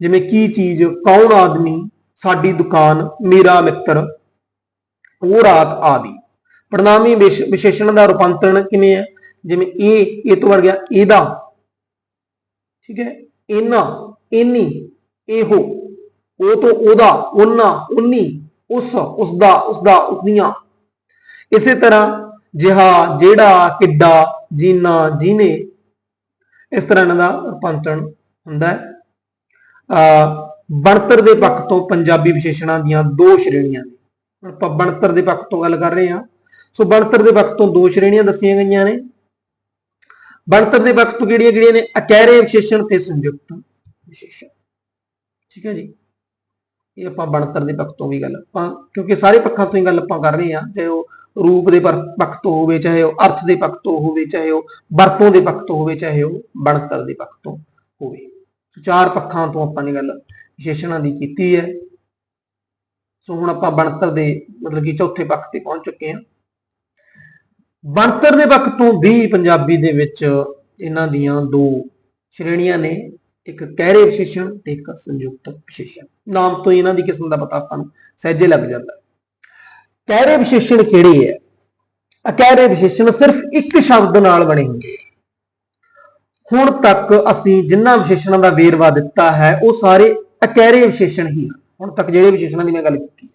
ਜਿਵੇਂ ਕੀ ਚੀਜ਼? ਕੌਣ ਆਦਮੀ? ਸਾਡੀ ਦੁਕਾਨ, ਮੇਰਾ ਮਿੱਤਰ, ਉਹ ਰਾਤ ਆਦਿ। ਪੜਨਾਮੀ ਵਿਸ਼- ਵਿਸ਼ੇਸ਼ਣ ਦਾ ਰੂਪਾਂਤਰਣ ਕਿਵੇਂ ਹੈ? ਜਿਵੇਂ ਇਹ ਇਹ ਤੋਂ ਵੜ ਗਿਆ, ਇਹਦਾ। ਠੀਕ ਹੈ? ਇਹਨਾਂ, ਇਨੀ, ਇਹੋ। ਉਹ ਤੋਂ ਉਹਦਾ, ਉਹਨਾਂ, ਉਨੀ, ਉਸ, ਉਸਦਾ ਉਸਦਾ, ਉਸਦੀਆਂ। ਇਸੇ ਤਰ੍ਹਾਂ ਜਿਹਾ ਜਿਹੜਾ ਕਿੱਡਾ, ਜੀਨਾ, ਜੀਨੇ, ਇਸ ਤਰ੍ਹਾਂ ਇਹਨਾਂ ਦਾ ਰੂਪਾਂਤਰਣ ਹੁੰਦਾ ਹੈ। ਅ ਬਣਤਰ ਦੇ ਪੱਖ ਤੋਂ ਪੰਜਾਬੀ ਵਿਸ਼ੇਸ਼ਣਾਂ ਦੀਆਂ ਦੋ ਸ਼੍ਰੇਣੀਆਂ ਨੇ। ਹੁਣ ਆਪਾਂ ਬਣਤਰ ਦੇ ਪੱਖ ਤੋਂ ਗੱਲ ਕਰ ਰਹੇ ਹਾਂ। ਸੋ ਬਣਤਰ ਦੇ ਪੱਖ ਤੋਂ ਦੋ ਸ਼੍ਰੇਣੀਆਂ ਦੱਸੀਆਂ ਗਈਆਂ ਨੇ। ਬਣਤਰ ਦੇ ਪੱਖ ਤੋਂ ਕਿਹੜੀਆਂ ਕਿਹੜੀਆਂ ਨੇ? ਅਕੈਰੇ ਵਿਸ਼ੇਸ਼ਣ ਤੇ ਸੰਯੁਕਤ ਵਿਸ਼ੇਸ਼ਣ। ਠੀਕ ਹੈ ਜੀ। ਇਹ ਆਪਾਂ ਬਣਤਰ ਦੇ ਪੱਖ ਤੋਂ ਵੀ ਗੱਲ ਆਪਾਂ ਕਿਉਂਕਿ ਸਾਰੇ ਪੱਖਾਂ ਤੋਂ ਹੀ ਗੱਲ ਆਪਾਂ ਕਰ ਰਹੇ ਹਾਂ। ਚਾਹੇ ਉਹ ਰੂਪ ਦੇ ਪੱਖ ਤੋਂ ਹੋਵੇ, ਚਾਹੇ ਉਹ ਅਰਥ ਦੇ ਪੱਖ ਤੋਂ ਹੋਵੇ, ਚਾਹੇ ਉਹ ਵਰਤੋਂ ਦੇ ਪੱਖ ਤੋਂ ਹੋਵੇ, ਚਾਹੇ ਉਹ ਬਣਤਰ ਦੇ ਪੱਖ ਤੋਂ ਹੋਵੇ। ਸੋ ਚਾਰ ਪੱਖਾਂ ਤੋਂ ਆਪਾਂ ਨੇ ਗੱਲ ਵਿਸ਼ੇਸ਼ਣਾਂ ਦੀ ਕੀਤੀ ਹੈ। ਸੋ ਹੁਣ ਆਪਾਂ ਬਣਤਰ ਦੇ ਮਤਲਬ ਕਿ ਚੌਥੇ ਪੱਖ ਤੇ ਪਹੁੰਚ ਚੁੱਕੇ ਹਾਂ। ਬਣਤਰ ਦੇ ਪੱਖ ਤੋਂ ਵੀ ਪੰਜਾਬੀ ਦੇ ਵਿੱਚ ਇਹਨਾਂ ਦੀਆਂ ਦੋ ਸ਼੍ਰੇਣੀਆਂ ਨੇ, ਇੱਕ ਕਹਿਰੇ ਵਿਸ਼ੇਸ਼ਣ ਤੇ ਇੱਕ ਸੰਯੁਕਤ ਵਿਸ਼ੇਸ਼ਣ। ਨਾਮ ਤੋਂ ਹੀ ਇਹਨਾਂ ਦੀ ਕਿਸਮ ਦਾ ਪਤਾ ਆਪਾਂ ਨੂੰ ਸਹਿਜੇ ਲੱਗ ਜਾਂਦਾ। ਕਹਿਰੇ ਵਿਸ਼ੇਸ਼ਣ ਕਿਹੜੇ ਹੈ? ਅਕਹਿਰੇ ਵਿਸ਼ੇਸ਼ਣ ਸਿਰਫ ਇੱਕ ਸ਼ਬਦ ਨਾਲ ਬਣੇ ਹੁੰਦੇ ਹੁਣ ਤੱਕ ਅਸੀਂ ਜਿਨ੍ਹਾਂ ਵਿਸ਼ੇਸ਼ਣਾਂ ਦਾ ਵੇਰਵਾ ਦਿੱਤਾ ਹੈ, ਉਹ ਸਾਰੇ ਅਕਹਿਰੇ ਵਿਸ਼ੇਸ਼ਣ ਹੀ ਹਨ। ਹੁਣ ਤੱਕ ਜਿਹੜੇ ਵਿਸ਼ੇਸ਼ਣਾਂ ਦੀ ਮੈਂ ਗੱਲ ਕੀਤੀ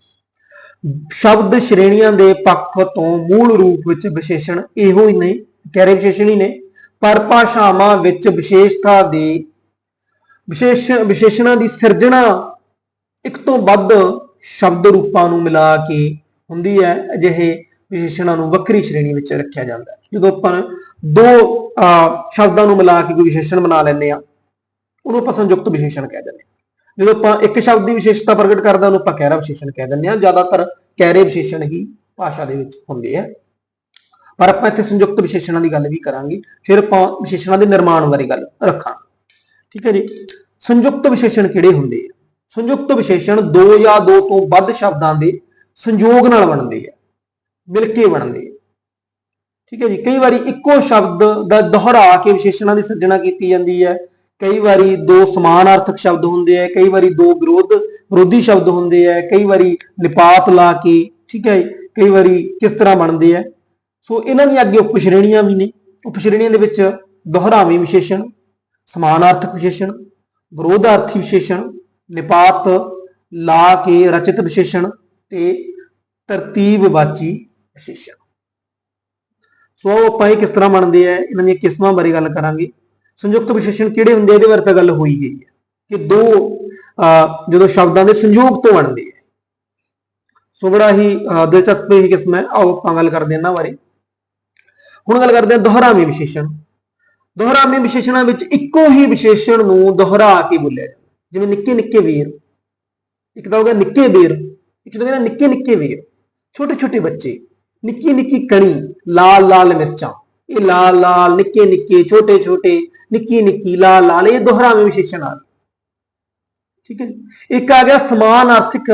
ਸ਼ਬਦ ਸ਼੍ਰੇਣੀਆਂ ਦੇ ਪੱਖ ਤੋਂ ਮੂਲ ਰੂਪ ਵਿੱਚ ਵਿਸ਼ੇਸ਼ਣ ਇਹੋ ਹੀ ਨੇ ਅਕਹਿਰੇ ਵਿਸ਼ੇਸ਼ਣ ਹੀ ਨੇ। ਪਰ ਭਾਸ਼ਾਵਾਂ ਵਿੱਚ ਵਿਸ਼ੇਸ਼ਤਾ ਦੇ ਵਿਸ਼ੇਸ਼, ਵਿਸ਼ੇਸ਼ਣਾਂ ਦੀ ਸਿਰਜਣਾ ਇੱਕ ਤੋਂ ਵੱਧ ਸ਼ਬਦ ਰੂਪਾਂ ਨੂੰ ਮਿਲਾ ਕੇ ਹੁੰਦੀ ਹੈ ਅਜਿਹੇ ਵਿਸ਼ੇਸ਼ਣਾਂ ਨੂੰ ਵੱਖਰੀ ਸ਼੍ਰੇਣੀ ਵਿੱਚ ਰੱਖਿਆ ਜਾਂਦਾ ਹੈ। ਜਦੋਂ ਆਪਾਂ ਦੋ ਅਹ, ਸ਼ਬਦਾਂ ਨੂੰ ਮਿਲਾ ਕੇ ਕੋਈ ਵਿਸ਼ੇਸ਼ਣ ਬਣਾ ਲੈਂਦੇ ਆ ਉਹਨੂੰ ਆਪਾਂ ਸੰਯੁਕਤ ਵਿਸ਼ੇਸ਼ਣ ਕਹਿ ਦਿੰਦੇ ਹਾਂ। ਜਦੋਂ ਆਪਾਂ ਇੱਕ ਸ਼ਬਦ ਦੀ ਵਿਸ਼ੇਸ਼ਤਾ ਪ੍ਰਗਟ ਕਰਦੇ ਹਾਂ ਉਹਨੂੰ ਆਪਾਂ ਕਹਿਰਾ ਵਿਸ਼ੇਸ਼ਣ ਕਹਿ ਦਿੰਦੇ ਹਾਂ। ਜ਼ਿਆਦਾਤਰ ਕਹਿਰੇ ਵਿਸ਼ੇਸ਼ਣ ਹੀ ਭਾਸ਼ਾ ਦੇ ਵਿੱਚ ਹੁੰਦੇ ਆ। ਪਰ ਆਪਾਂ ਇੱਥੇ ਸੰਯੁਕਤ ਵਿਸ਼ੇਸ਼ਣਾਂ ਦੀ ਗੱਲ ਵੀ ਕਰਾਂਗੇ ਫਿਰ ਆਪਾਂ ਵਿਸ਼ੇਸ਼ਣਾਂ ਦੇ ਨਿਰਮਾਣ ਬਾਰੇ ਗੱਲ ਰੱਖਾਂਗੇ। ਠੀਕ ਹੈ ਜੀ? ਸੰਯੁਕਤ ਵਿਸ਼ੇਸ਼ਣ ਕਿਹੜੇ ਹੁੰਦੇ ਆ? ਸੰਯੁਕਤ ਵਿਸ਼ੇਸ਼ਣ ਦੋ ਜਾਂ ਦੋ ਤੋਂ ਵੱਧ ਸ਼ਬਦਾਂ ਦੇ ਸੰਯੋਗ ਨਾਲ ਬਣਦੇ ਹੈ, ਮਿਲ ਕੇ ਬਣਦੇ ਹੈ। ਠੀਕ ਹੈ ਜੀ, ਕਈ ਵਾਰੀ ਇੱਕੋ ਸ਼ਬਦ ਦਾ ਦੁਹਰਾ ਕੇ ਵਿਸ਼ੇਸ਼ਣਾਂ ਦੀ ਸਿਰਜਣਾ ਕੀਤੀ ਜਾਂਦੀ ਹੈ। ਕਈ ਵਾਰੀ ਦੋ ਸਮਾਨ ਸਮਾਨਾਰਥਕ ਸ਼ਬਦ ਹੁੰਦੇ ਆ ਕਈ ਵਾਰੀ ਦੋ ਵਿਰੋਧ, ਵਿਰੋਧੀ ਸ਼ਬਦ ਹੁੰਦੇ ਆ ਕਈ ਵਾਰੀ ਨਿਪਾਤ ਲਾ ਕੇ, ਠੀਕ ਹੈ ਕਈ ਵਾਰੀ ਕਿਸ ਤਰ੍ਹਾਂ ਬਣਦੇ ਆ ਸੋ ਇਹਨਾਂ ਦੀਆਂ ਅੱਗੇ ਉਪ ਸ਼੍ਰੇਣੀਆਂ ਵੀ ਨੇ, ਉਪਸ਼੍ਰੇਣੀਆਂ ਦੇ ਵਿੱਚ ਦੁਹਰਾਵੀਂ ਵਿਸ਼ੇਸ਼ਣ, ਸਮਾਨਾਰਥਕ ਵਿਸ਼ੇਸ਼ਣ, ਵਿਰੋਧਾਰਥੀ ਵਿਸ਼ੇਸ਼ਣ ਨਿਪਾਤ ਲਾ ਕੇ ਰਚਿਤ ਵਿਸ਼ੇਸ਼ਣ ਤੇ ਤਰਤੀਬਵਾਚੀ ਵਿਸ਼ੇਸ਼ਣ। ਸੋ ਆਓ ਆਪਾਂ ਇਹ ਕਿਸ ਤਰ੍ਹਾਂ ਬਣਦੇ ਆ ਇਹਨਾਂ ਦੀਆਂ ਕਿਸਮਾਂ ਬਾਰੇ ਗੱਲ ਕਰਾਂਗੇ। ਸੰਯੁਕਤ ਵਿਸ਼ੇਸ਼ਣ ਕਿਹੜੇ ਹੁੰਦੇ ਇਹਦੇ ਬਾਰੇ ਤਾਂ ਗੱਲ ਹੋਈ ਗਈ ਹੈ ਕਿ ਦੋ ਅਹ, ਜਦੋਂ ਸ਼ਬਦਾਂ ਦੇ ਸੰਯੋਗ ਤੋਂ ਬਣਦੇ ਆ। ਸੋ ਬੜਾ ਹੀ ਦਿਲਚਸਪ ਇਹ ਕਿਸਮ ਹੈ। ਆਓ ਆਪਾਂ ਗੱਲ ਕਰਦੇ ਹਾਂ ਇਹਨਾਂ ਬਾਰੇ। ਹੁਣ ਗੱਲ ਕਰਦੇ ਹਾਂ ਦੁਹਰਾਵੀਂ ਵਿਸ਼ੇਸ਼ਣ। ਦੁਹਰਾਵੀਂ ਵਿਸ਼ੇਸ਼ਣਾਂ ਵਿੱਚ ਇੱਕੋ ਹੀ ਵਿਸ਼ੇਸ਼ਣ ਨੂੰ ਦੁਹਰਾ ਕੇ ਬੋਲਿਆ ਜਾਂਦਾ। ਜਿਵੇਂ ਨਿੱਕੇ ਨਿੱਕੇ ਵੀਰ। ਇੱਕ ਤਾਂ ਹੋ ਗਿਆ ਨਿੱਕੇ ਵੀਰ। ਇੱਕ ਤਾਂ ਕਹਿੰਦਾ ਨਿੱਕੇ ਨਿੱਕੇ ਵੀਰ। ਛੋਟੇ ਛੋਟੇ ਬੱਚੇ ਨਿੱਕੀ ਨਿੱਕੀ ਕਣੀ, ਲਾਲ ਲਾਲ ਮਿਰਚਾਂ। ਇਹ ਲਾਲ ਲਾਲ, ਨਿੱਕੇ ਨਿੱਕੇ ਛੋਟੇ ਛੋਟੇ ਨਿੱਕੀ ਨਿੱਕੀ, ਲਾਲ ਲਾਲ, ਇਹ ਦੁਹਰਾਵੇਂ ਵਿਸ਼ੇਸ਼ਣ ਆ ਗਏ। ਠੀਕ ਹੈ ਇੱਕ ਆ ਗਿਆ ਸਮਾਨ ਅਰਥਕ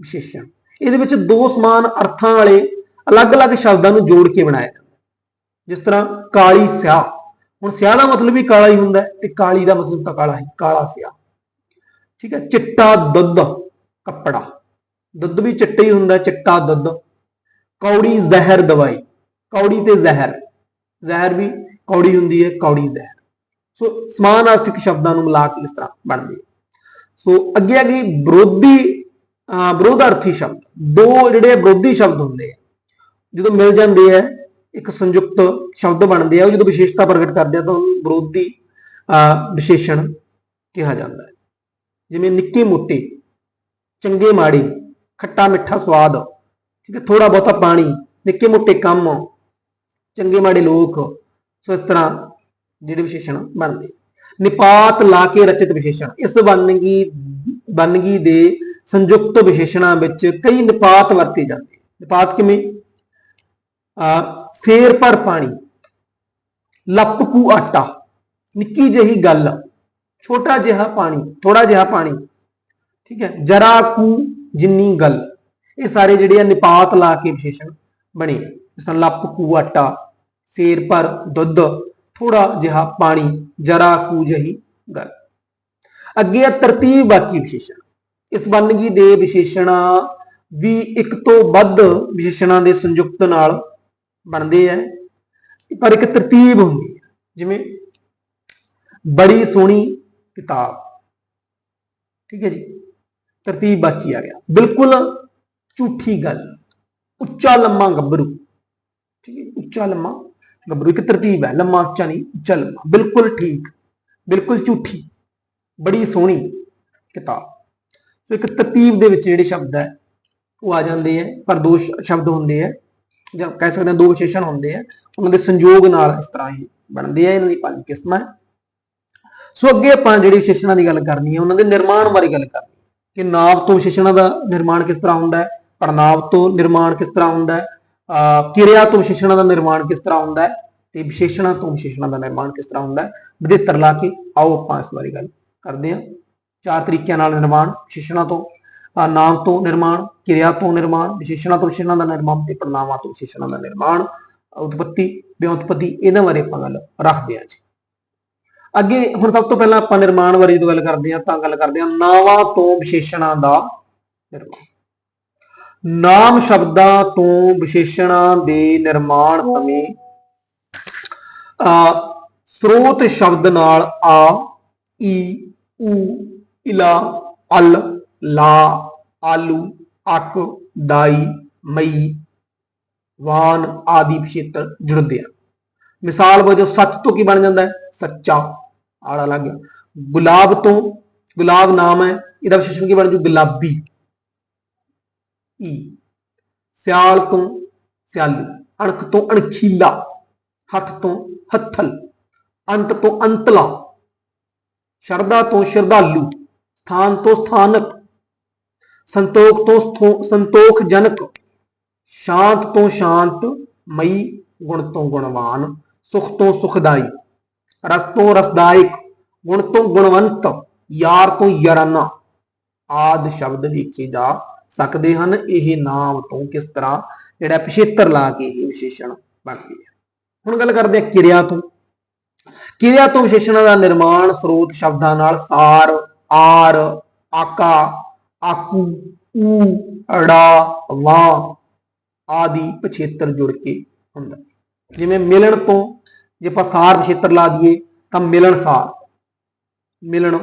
ਵਿਸ਼ੇਸ਼ਣ। ਇਹਦੇ ਵਿੱਚ ਦੋ ਸਮਾਨ ਅਰਥਾਂ ਵਾਲੇ ਅਲੱਗ-ਅਲੱਗ ਸ਼ਬਦਾਂ ਨੂੰ ਜੋੜ ਕੇ ਬਣਾਇਆ ਜਾਂਦਾ। ਜਿਸ ਤਰ੍ਹਾਂ ਕਾਲੀ ਸਿਆਹ। ਹੁਣ ਸਿਆਹ ਦਾ ਮਤਲਬ ਵੀ ਕਾਲਾ ਹੀ ਹੁੰਦਾ ਤੇ ਕਾਲੀ ਦਾ ਮਤਲਬ ਤਾਂ ਕਾਲਾ ਹੀ, ਕਾਲਾ ਸਿਆਹ। ਠੀਕ ਹੈ? ਚਿੱਟਾ ਦੁੱਧ, ਕੱਪੜਾ। ਦੁੱਧ ਵੀ ਚਿੱਟਾ ਹੀ ਹੁੰਦਾ, ਚਿੱਟਾ ਦੁੱਧ। ਕੌੜੀ ਜ਼ਹਿਰ ਦਵਾਈ, ਕੌੜੀ ਤੇ ਜ਼ਹਿਰ। ਜ਼ਹਿਰ ਵੀ ਕੌੜੀ ਹੁੰਦੀ ਹੈ, ਕੌੜੀ ਜ਼ਹਿਰ। ਸੋ ਸਮਾਨ ਆਰਥਿਕ ਸ਼ਬਦਾਂ ਨੂੰ ਮਿਲਾ ਕੇ ਇਸ ਤਰ੍ਹਾਂ ਬਣਦੀ ਹੈ। ਸੋ ਅੱਗੇ ਅੱਗੇ ਵਿਰੋਧੀ ਵਿਰੋਧਾਰਥੀ ਸ਼ਬਦ। ਦੋ ਜਿਹੜੇ ਵਿਰੋਧੀ ਸ਼ਬਦ ਹੁੰਦੇ ਆ। ਜਦੋਂ ਮਿਲ ਜਾਂਦੇ ਆ, ਇੱਕ ਸੰਯੁਕਤ ਸ਼ਬਦ ਬਣਦੇ ਆ, ਉਹ ਜਦੋਂ ਵਿਸ਼ੇਸ਼ਤਾ ਪ੍ਰਗਟ ਕਰਦੇ ਆ, ਤਾਂ ਉਹਨੂੰ ਵਿਰੋਧੀ ਵਿਸ਼ੇਸ਼ਣ ਕਿਹਾ ਜਾਂਦਾ ਹੈ। ਜਿਵੇਂ ਨਿੱਕੇ ਮੋਟੇ, ਚੰਗੇ ਮਾੜੇ। ਖੱਟਾ ਮਿੱਠਾ ਸਵਾਦ, ਠੀਕ ਹੈ ਥੋੜਾ ਬਹੁਤਾ ਪਾਣੀ, ਨਿੱਕੇ ਮੋਟੇ ਕੰਮ, ਚੰਗੇ ਮਾੜੇ ਲੋਕ, ਸੋ ਇਸ ਤਰ੍ਹਾਂ ਜਿਹੜੇ ਵਿਸ਼ੇਸ਼ਣ ਬਣਦੇ ਨਿਪਾਤ ਲਾ ਕੇ ਰਚਿਤ ਵਿਸ਼ੇਸ਼ਣ, ਇਸ ਵੰਨਗੀ ਵੰਨਗੀ ਦੇ ਸੰਯੁਕਤ ਵਿਸ਼ੇਸ਼ਣਾਂ ਵਿੱਚ ਕਈ ਨਿਪਾਤ ਵਰਤੇ ਜਾਂਦੇ ਨਿਪਾਤ ਕਿਵੇਂ? ਆ ਫੇਰ ਪਰ ਪਾਣੀ ਲੱਪਕੂ ਆਟਾ, ਨਿੱਕੀ ਜਿਹੀ ਗੱਲ, ਛੋਟਾ ਜਿਹਾ ਪਾਣੀ ਥੋੜਾ ਜਿਹਾ ਪਾਣੀ, ਠੀਕ ਹੈ, ਜਰਾ ਕੂ ਜਿੰਨੀ ਗੱਲ। ਇਹ ਸਾਰੇ ਜਿਹੜੇ ਆ ਨਿਪਾਤ ਲਾ ਕੇ ਵਿਸ਼ੇਸ਼ਣ ਬਣੇ ਆ। ਜਿਸ ਤਰ੍ਹਾਂ ਲੱਪ, ਕੂ, ਆਟਾ, ਸੇਰ ਪਰ ਦੁੱਧ ਥੋੜਾ ਜਿਹਾ ਪਾਣੀ, ਜਰਾ, ਕੂ ਜਿਹੀ ਗੱਲ। ਅੱਗੇ ਆ ਤਰਤੀਬਵਾਚੀ ਵਿਸ਼ੇਸ਼ਣ। ਇਸ ਵੰਨਗੀ ਦੇ ਵਿਸ਼ੇਸ਼ਣਾ ਵੀ ਇੱਕ ਤੋਂ ਵੱਧ ਵਿਸ਼ੇਸ਼ਣਾਂ ਦੇ ਸੰਯੁਕਤ ਨਾਲ ਬਣਦੇ ਆ। ਪਰ ਇੱਕ ਤਰਤੀਬ ਹੁੰਦੀ ਹੈ ਜਿਵੇਂ ਬੜੀ ਸੋਹਣੀ ਕਿਤਾਬ। ਠੀਕ ਹੈ ਜੀ। ਤਰਤੀਬ ਬਾਚੀ ਆ ਗਿਆ। ਬਿਲਕੁਲ ਝੂਠੀ ਗੱਲ। ਉੱਚਾ ਲੰਮਾ ਗੱਭਰੂ। ਠੀਕ ਹੈ ਉੱਚਾ ਲੰਮਾ ਗੱਭਰੂ। ਇੱਕ ਤਰਤੀਬ ਹੈ, ਲੰਮਾ ਉੱਚਾ ਨਹੀਂ, ਉੱਚਾ ਲੰਮਾ। ਬਿਲਕੁਲ ਠੀਕ, ਬਿਲਕੁਲ ਝੂਠੀ, ਬੜੀ ਸੋਹਣੀ ਕਿਤਾਬ। ਸੋ ਇੱਕ ਤਰਤੀਬ ਦੇ ਵਿੱਚ ਜਿਹੜੇ ਸ਼ਬਦ ਹੈ, ਉਹ ਆ ਜਾਂਦੇ ਹੈ, ਪਰ ਦੋ ਸ਼ਬਦ ਹੁੰਦੇ ਹੈ, ਜਾਂ ਕਹਿ ਸਕਦੇ ਹਾਂ ਦੋ ਵਿਸ਼ੇਸ਼ਣ ਹੁੰਦੇ ਆ ਉਹਨਾਂ ਦੇ ਸੰਯੋਗ ਨਾਲ ਇਸ ਤਰ੍ਹਾਂ ਹੀ ਬਣਦੇ ਆ ਇਹਨਾਂ ਦੀ ਪੰਜ ਕਿਸਮਾਂ ਹੈ। ਸੋ ਅੱਗੇ ਆਪਾਂ ਜਿਹੜੀ ਵਿਸ਼ੇਸ਼ਣਾਂ ਦੀ ਗੱਲ ਕਰਨੀ ਹੈ, ਉਹਨਾਂ ਦੇ ਨਿਰਮਾਣ ਬਾਰੇ ਗੱਲ ਕਰਨੀ ਕਿ ਨਾਵ ਤੋਂ ਵਿਸ਼ੇਸ਼ਣਾਂ ਦਾ ਨਿਰਮਾਣ ਕਿਸ ਤਰ੍ਹਾਂ ਹੁੰਦਾ ਹੈ? ਪੜਨਾਂਵ ਤੋਂ ਨਿਰਮਾਣ ਕਿਸ ਤਰ੍ਹਾਂ ਹੁੰਦਾ ਹੈ? ਕਿਰਿਆ ਤੋਂ ਵਿਸ਼ੇਸ਼ਣਾਂ ਦਾ ਨਿਰਮਾਣ ਕਿਸ ਤਰ੍ਹਾਂ ਹੁੰਦਾ ਹੈ? ਤੇ ਵਿਸ਼ੇਸ਼ਣਾਂ ਤੋਂ ਵਿਸ਼ੇਸ਼ਣਾਂ ਦਾ ਨਿਰਮਾਣ ਕਿਸ ਤਰ੍ਹਾਂ ਹੁੰਦਾ ਹੈ? ਵਿਦੇਤਰ ਲਾ ਕੇ ਆਓ ਆਪਾਂ ਇਸ ਬਾਰੇ ਗੱਲ ਕਰਦੇ ਹਾਂ। ਚਾਰ ਤਰੀਕਿਆਂ ਨਾਲ ਨਿਰਮਾਣ, ਵਿਸ਼ੇਸ਼ਣਾਂ ਤੋਂ, ਅਹ ਨਾਮ ਤੋਂ ਨਿਰਮਾਣ, ਕਿਰਿਆ ਤੋਂ ਨਿਰਮਾਣ, ਵਿਸ਼ੇਸ਼ਣਾਂ ਤੋਂ ਵਿਸ਼ੇਸ਼ਣਾਂ ਦਾ ਨਿਰਮਾਣ ਤੇ ਪੜਨਾਵਾਂ ਤੋਂ ਵਿਸ਼ੇਸ਼ਣਾਂ ਦਾ ਨਿਰਮਾਣ, ਉਤਪਤੀ, ਵਿਉਂਤਪਤੀ, ਇਹਨਾਂ ਬਾਰੇ ਆਪਾਂ ਗੱਲ ਰੱਖਦੇ ਹਾਂ ਜੀ। ਅੱਗੇ ਹੁਣ ਸਭ ਤੋਂ ਪਹਿਲਾਂ ਆਪਾਂ ਨਿਰਮਾਣ ਬਾਰੇ ਜਦੋਂ ਗੱਲ ਕਰਦੇ ਹਾਂ ਤਾਂ ਗੱਲ ਕਰਦੇ ਹਾਂ ਨਾਵਾਂ ਤੋਂ ਵਿਸ਼ੇਸ਼ਣਾਂ ਦਾ ਨਿਰਮਾਣ। ਨਾਮ ਸ਼ਬਦਾਂ ਤੋਂ ਵਿਸ਼ੇਸ਼ਣਾਂ ਦੇ ਨਿਰਮਾਣ ਸਮੇਂ ਆ ਸਰੋਤ ਸ਼ਬਦ ਨਾਲ ਆ, ਈ ਊ ਇਲਾ, ਅਲ, ਲਾ, ਆਲੂ, ਅਕ ਦਾਈ ਮਈ, ਵਾਨ ਆਦਿ ਪਿਛੇਤਰ ਜੁੜਦੇ ਆ। ਮਿਸਾਲ ਵਜੋਂ ਸੱਚ ਤੋਂ ਕੀ ਬਣ ਜਾਂਦਾ ਹੈ? ਸੱਚਾ। ਆੜਾ ਲੱਗ ਗਿਆ ਗੁਲਾਬ ਤੋਂ, ਗੁਲਾਬ ਨਾਮ ਹੈ, ਇਹਦਾ ਵਿਸ਼ੇਸ਼ਣ ਕੀ ਬਣ ਜੂ? ਗੁਲਾਬੀ। ਈ। ਸਿਆਲ ਤੋਂ ਸਿਆਲੂ, ਅਣਖ ਤੋਂ ਅਣਖੀਲਾ, ਹੱਥ ਤੋਂ ਹੱਥਲ, ਅੰਤ ਤੋਂ ਅੰਤਲਾ, ਸ਼ਰਧਾ ਤੋਂ ਸ਼ਰਧਾਲੂ, ਸਥਾਨ ਤੋਂ ਸਥਾਨਕ, ਸੰਤੋਖ ਤੋਂ ਸਥੋ- ਸੰਤੋਖ ਜਨਕ ਸ਼ਾਂਤ ਤੋਂ ਸ਼ਾਂਤ, ਮਈ ਗੁਣ ਤੋਂ ਗੁਣਵਾਨ, ਸੁਖ ਤੋਂ ਸੁਖਦਾਈ। ਰਸਤੋਂ ਰਸਦਾਇਕ, ਗੁਣ ਤੋਂ ਗੁਣਵੰਤ, ਯਾਰ ਤੋਂ ਯਾਰਾਨਾ ਆਦ ਸ਼ਬਦ ਵੇਖੇ ਜਾ ਸਕਦੇ ਹਨ। ਇਹ ਨਾਮ ਤੋਂ ਕਿਸ ਤਰ੍ਹਾਂ ਜਿਹੜਾ ਪਿਛੇਤਰ ਲਾ ਕੇ ਇਹ ਵਿਸ਼ੇਸ਼ਣ ਬਣਦੇ ਆ ਹੁਣ ਗੱਲ ਕਰਦੇ ਆ ਕਿਰਿਆ ਤੋਂ। ਕਿਰਿਆ ਤੋਂ ਵਿਸ਼ੇਸ਼ਣਾਂ ਦਾ ਨਿਰਮਾਣ ਸਰੋਤ ਸ਼ਬਦਾਂ ਨਾਲ ਸਾਰ, ਆਰ, ਆਕਾ, ਆਕੂ, ਊ, ਅੜਾ, ਵਾ ਆਦਿ ਪਿਛੇਤਰ ਜੁੜ ਕੇ ਹੁੰਦਾ ਜਿਵੇਂ ਮਿਲਣ ਤੋਂ ਜੇ ਆਪਾਂ ਸਾਰ ਪਿਛੇਤਰ ਲਾ ਦਈਏ, ਤਾਂ ਮਿਲਣਸਾਰ ਮਿਲਣ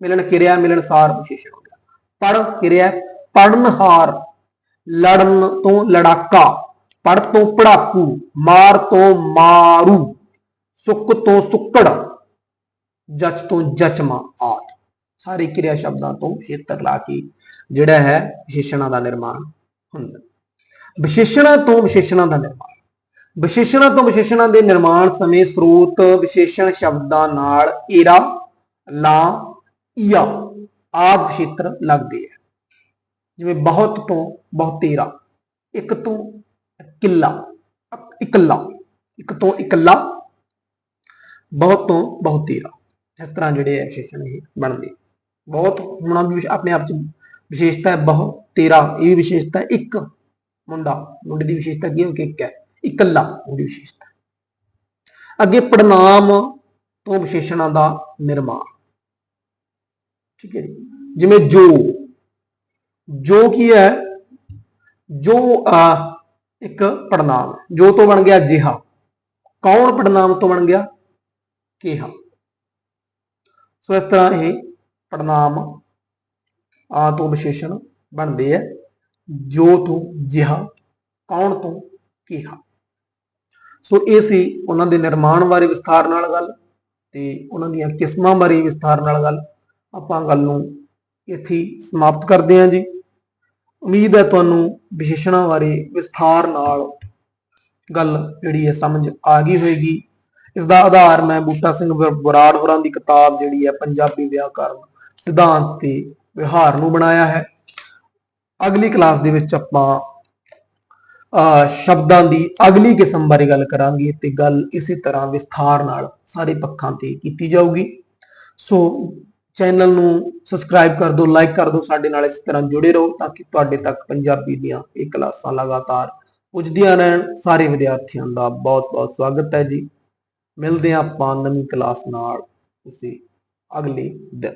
ਮਿਲਣ ਕਿਰਿਆ, ਮਿਲਣ ਸਾਰ ਵਿਸ਼ੇਸ਼ਣ ਹੋ ਗਿਆ। ਪੜ ਕਿਰਿਆ ਪੜਨਹਾਰ ਲੜਨ ਤੋਂ ਲੜਾਕਾ ਪੜ ਤੋਂ ਪੜਾਕੂ ਮਾਰ ਤੋਂ ਮਾਰੂ, ਸੁੱਕ ਤੋਂ ਸੁੱਕੜ, ਜਚ ਤੋਂ ਜਚਮਾ ਆਦ ਸਾਰੇ ਕਿਰਿਆ ਸ਼ਬਦਾਂ ਤੋਂ ਖੇਤਰ ਲਾ ਕੇ ਜਿਹੜਾ ਹੈ ਵਿਸ਼ੇਸ਼ਣਾਂ ਦਾ ਨਿਰਮਾਣ ਹੁੰਦਾ ਵਿਸ਼ੇਸ਼ਣਾਂ ਤੋਂ ਵਿਸ਼ੇਸ਼ਣਾਂ ਦਾ ਨਿਰਮਾਣ। ਵਿਸ਼ੇਸ਼ਣਾਂ ਤੋਂ ਵਿਸ਼ੇਸ਼ਣਾਂ ਦੇ ਨਿਰਮਾਣ ਸਮੇਂ ਸਰੋਤ ਵਿਸ਼ੇਸ਼ਣ ਸ਼ਬਦਾਂ ਨਾਲ ਏਰਾ ਲਾ, ਈਆ, ਆਦ ਖੇਤਰ ਲੱਗਦੇ ਆ। ਜਿਵੇਂ ਬਹੁਤ ਤੋਂ ਬਹੁਤੇਰਾ ਇੱਕ ਤੋਂ ਕਿੱਲਾ, ਇਕੱਲਾ, ਇੱਕ ਤੋਂ ਇਕੱਲਾ, ਬਹੁਤ ਤੋਂ ਬਹੁਤੇਰਾ ਇਸ ਤਰ੍ਹਾਂ ਜਿਹੜੇ ਆ ਵਿਸ਼ੇਸ਼ਣ ਇਹ ਬਣਦੇ ਬਹੁਤ ਹੋਣਾ ਵੀ ਆਪਣੇ ਆਪ ਚ ਵਿਸ਼ੇਸ਼ਤਾ ਹੈ ਬਹੁਤ ਤੇਰਾ, ਇਹ ਵੀ ਵਿਸ਼ੇਸ਼ਤਾ ਇੱਕ। ਮੁੰਡਾ, ਮੁੰਡੇ ਦੀ ਵਿਸ਼ੇਸ਼ਤਾ ਕੀ ਹੈ? ਕਿ ਇੱਕ ਹੈ। ਇਕੱਲਾ ਉਹਦੀ ਵਿਸ਼ੇਸ਼ਤਾ ਅੱਗੇ ਪੜਨਾਮ ਤੋਂ ਵਿਸ਼ੇਸ਼ਣਾਂ ਦਾ ਨਿਰਮਾਣ। ਠੀਕ ਹੈ ਜੀ। ਜਿਵੇਂ ਜੋ। ਜੋ ਕੀ ਹੈ? ਜੋ ਇੱਕ ਪੜਨਾਮ। ਜੋ ਤੋਂ ਬਣ ਗਿਆ ਜਿਹਾ। ਕੌਣ ਪੜਨਾਮ ਤੋਂ ਬਣ ਗਿਆ? ਕਿਹਾ। ਸੋ ਇਸ ਤਰ੍ਹਾਂ ਇਹ ਪੜਨਾਮ ਆ ਤੋਂ ਵਿਸ਼ੇਸ਼ਣ ਬਣਦੇ ਆ ਜੋ ਤੋਂ ਜਿਹਾ। ਕੌਣ ਤੋਂ? ਕਿਹਾ। ਸੋ ਇਹ ਸੀ ਉਹਨਾਂ ਦੇ ਨਿਰਮਾਣ ਬਾਰੇ ਵਿਸਥਾਰ ਨਾਲ ਗੱਲ ਤੇ ਉਹਨਾਂ ਦੀਆਂ ਕਿਸਮਾਂ ਬਾਰੇ ਵਿਸਥਾਰ ਨਾਲ ਗੱਲ। ਆਪਾਂ ਗੱਲ ਨੂੰ ਇੱਥੇ ਸਮਾਪਤ ਕਰਦੇ ਹਾਂ ਜੀ। ਉਮੀਦ ਹੈ ਤੁਹਾਨੂੰ ਵਿਸ਼ੇਸ਼ਣਾਂ ਬਾਰੇ ਵਿਸਥਾਰ ਨਾਲ ਗੱਲ ਜਿਹੜੀ ਹੈ ਸਮਝ ਆ ਗਈ ਹੋਏਗੀ। ਇਸ ਦਾ ਆਧਾਰ ਮੈਂ ਬੂਟਾ ਸਿੰਘ ਬ- ਬਰਾੜ ਹੋਰਾਂ ਦੀ ਕਿਤਾਬ ਜਿਹੜੀ ਹੈ ਪੰਜਾਬੀ ਵਿਆਕਰਨ ਸਿਧਾਂਤ ਤੇ ਵਿਹਾਰ ਨੂੰ ਬਣਾਇਆ ਹੈ। ਅਗਲੀ ਕਲਾਸ ਦੇ ਵਿੱਚ ਆਪਾਂ ਸ਼ਬਦਾਂ ਦੀ ਅਗਲੀ ਕਿਸਮ ਬਾਰੇ ਗੱਲ ਕਰਾਂਗੇ ਤੇ ਗੱਲ ਇਸੇ ਤਰ੍ਹਾਂ ਵਿਸਥਾਰ ਨਾਲ ਸਾਰੇ ਪੱਖਾਂ ਤੇ ਕੀਤੀ ਜਾਊਗੀ। ਸੋ ਚੈਨਲ ਨੂੰ ਸਬਸਕ੍ਰਾਈਬ ਕਰ ਦਿਓ, ਲਾਈਕ ਕਰ ਦਿਓ, ਸਾਡੇ ਨਾਲ ਇਸ ਤਰ੍ਹਾਂ ਜੁੜੇ ਰਹੋ ਤਾਂ ਕਿ ਤੁਹਾਡੇ ਤੱਕ ਪੰਜਾਬੀ ਦੀਆਂ ਇਹ ਕਲਾਸਾਂ ਲਗਾਤਾਰ ਪੁੱਜਦੀਆਂ ਰਹਿਣ। ਸਾਰੇ ਵਿਦਿਆਰਥੀਆਂ ਦਾ ਬਹੁਤ ਬਹੁਤ ਸਵਾਗਤ ਹੈ ਜੀ। ਮਿਲਦੇ ਹਾਂ ਆਪਾਂ ਨਵੀਂ ਕਲਾਸ ਨਾਲ ਤੁਸੀਂ ਅਗਲੇ ਦਿਨ।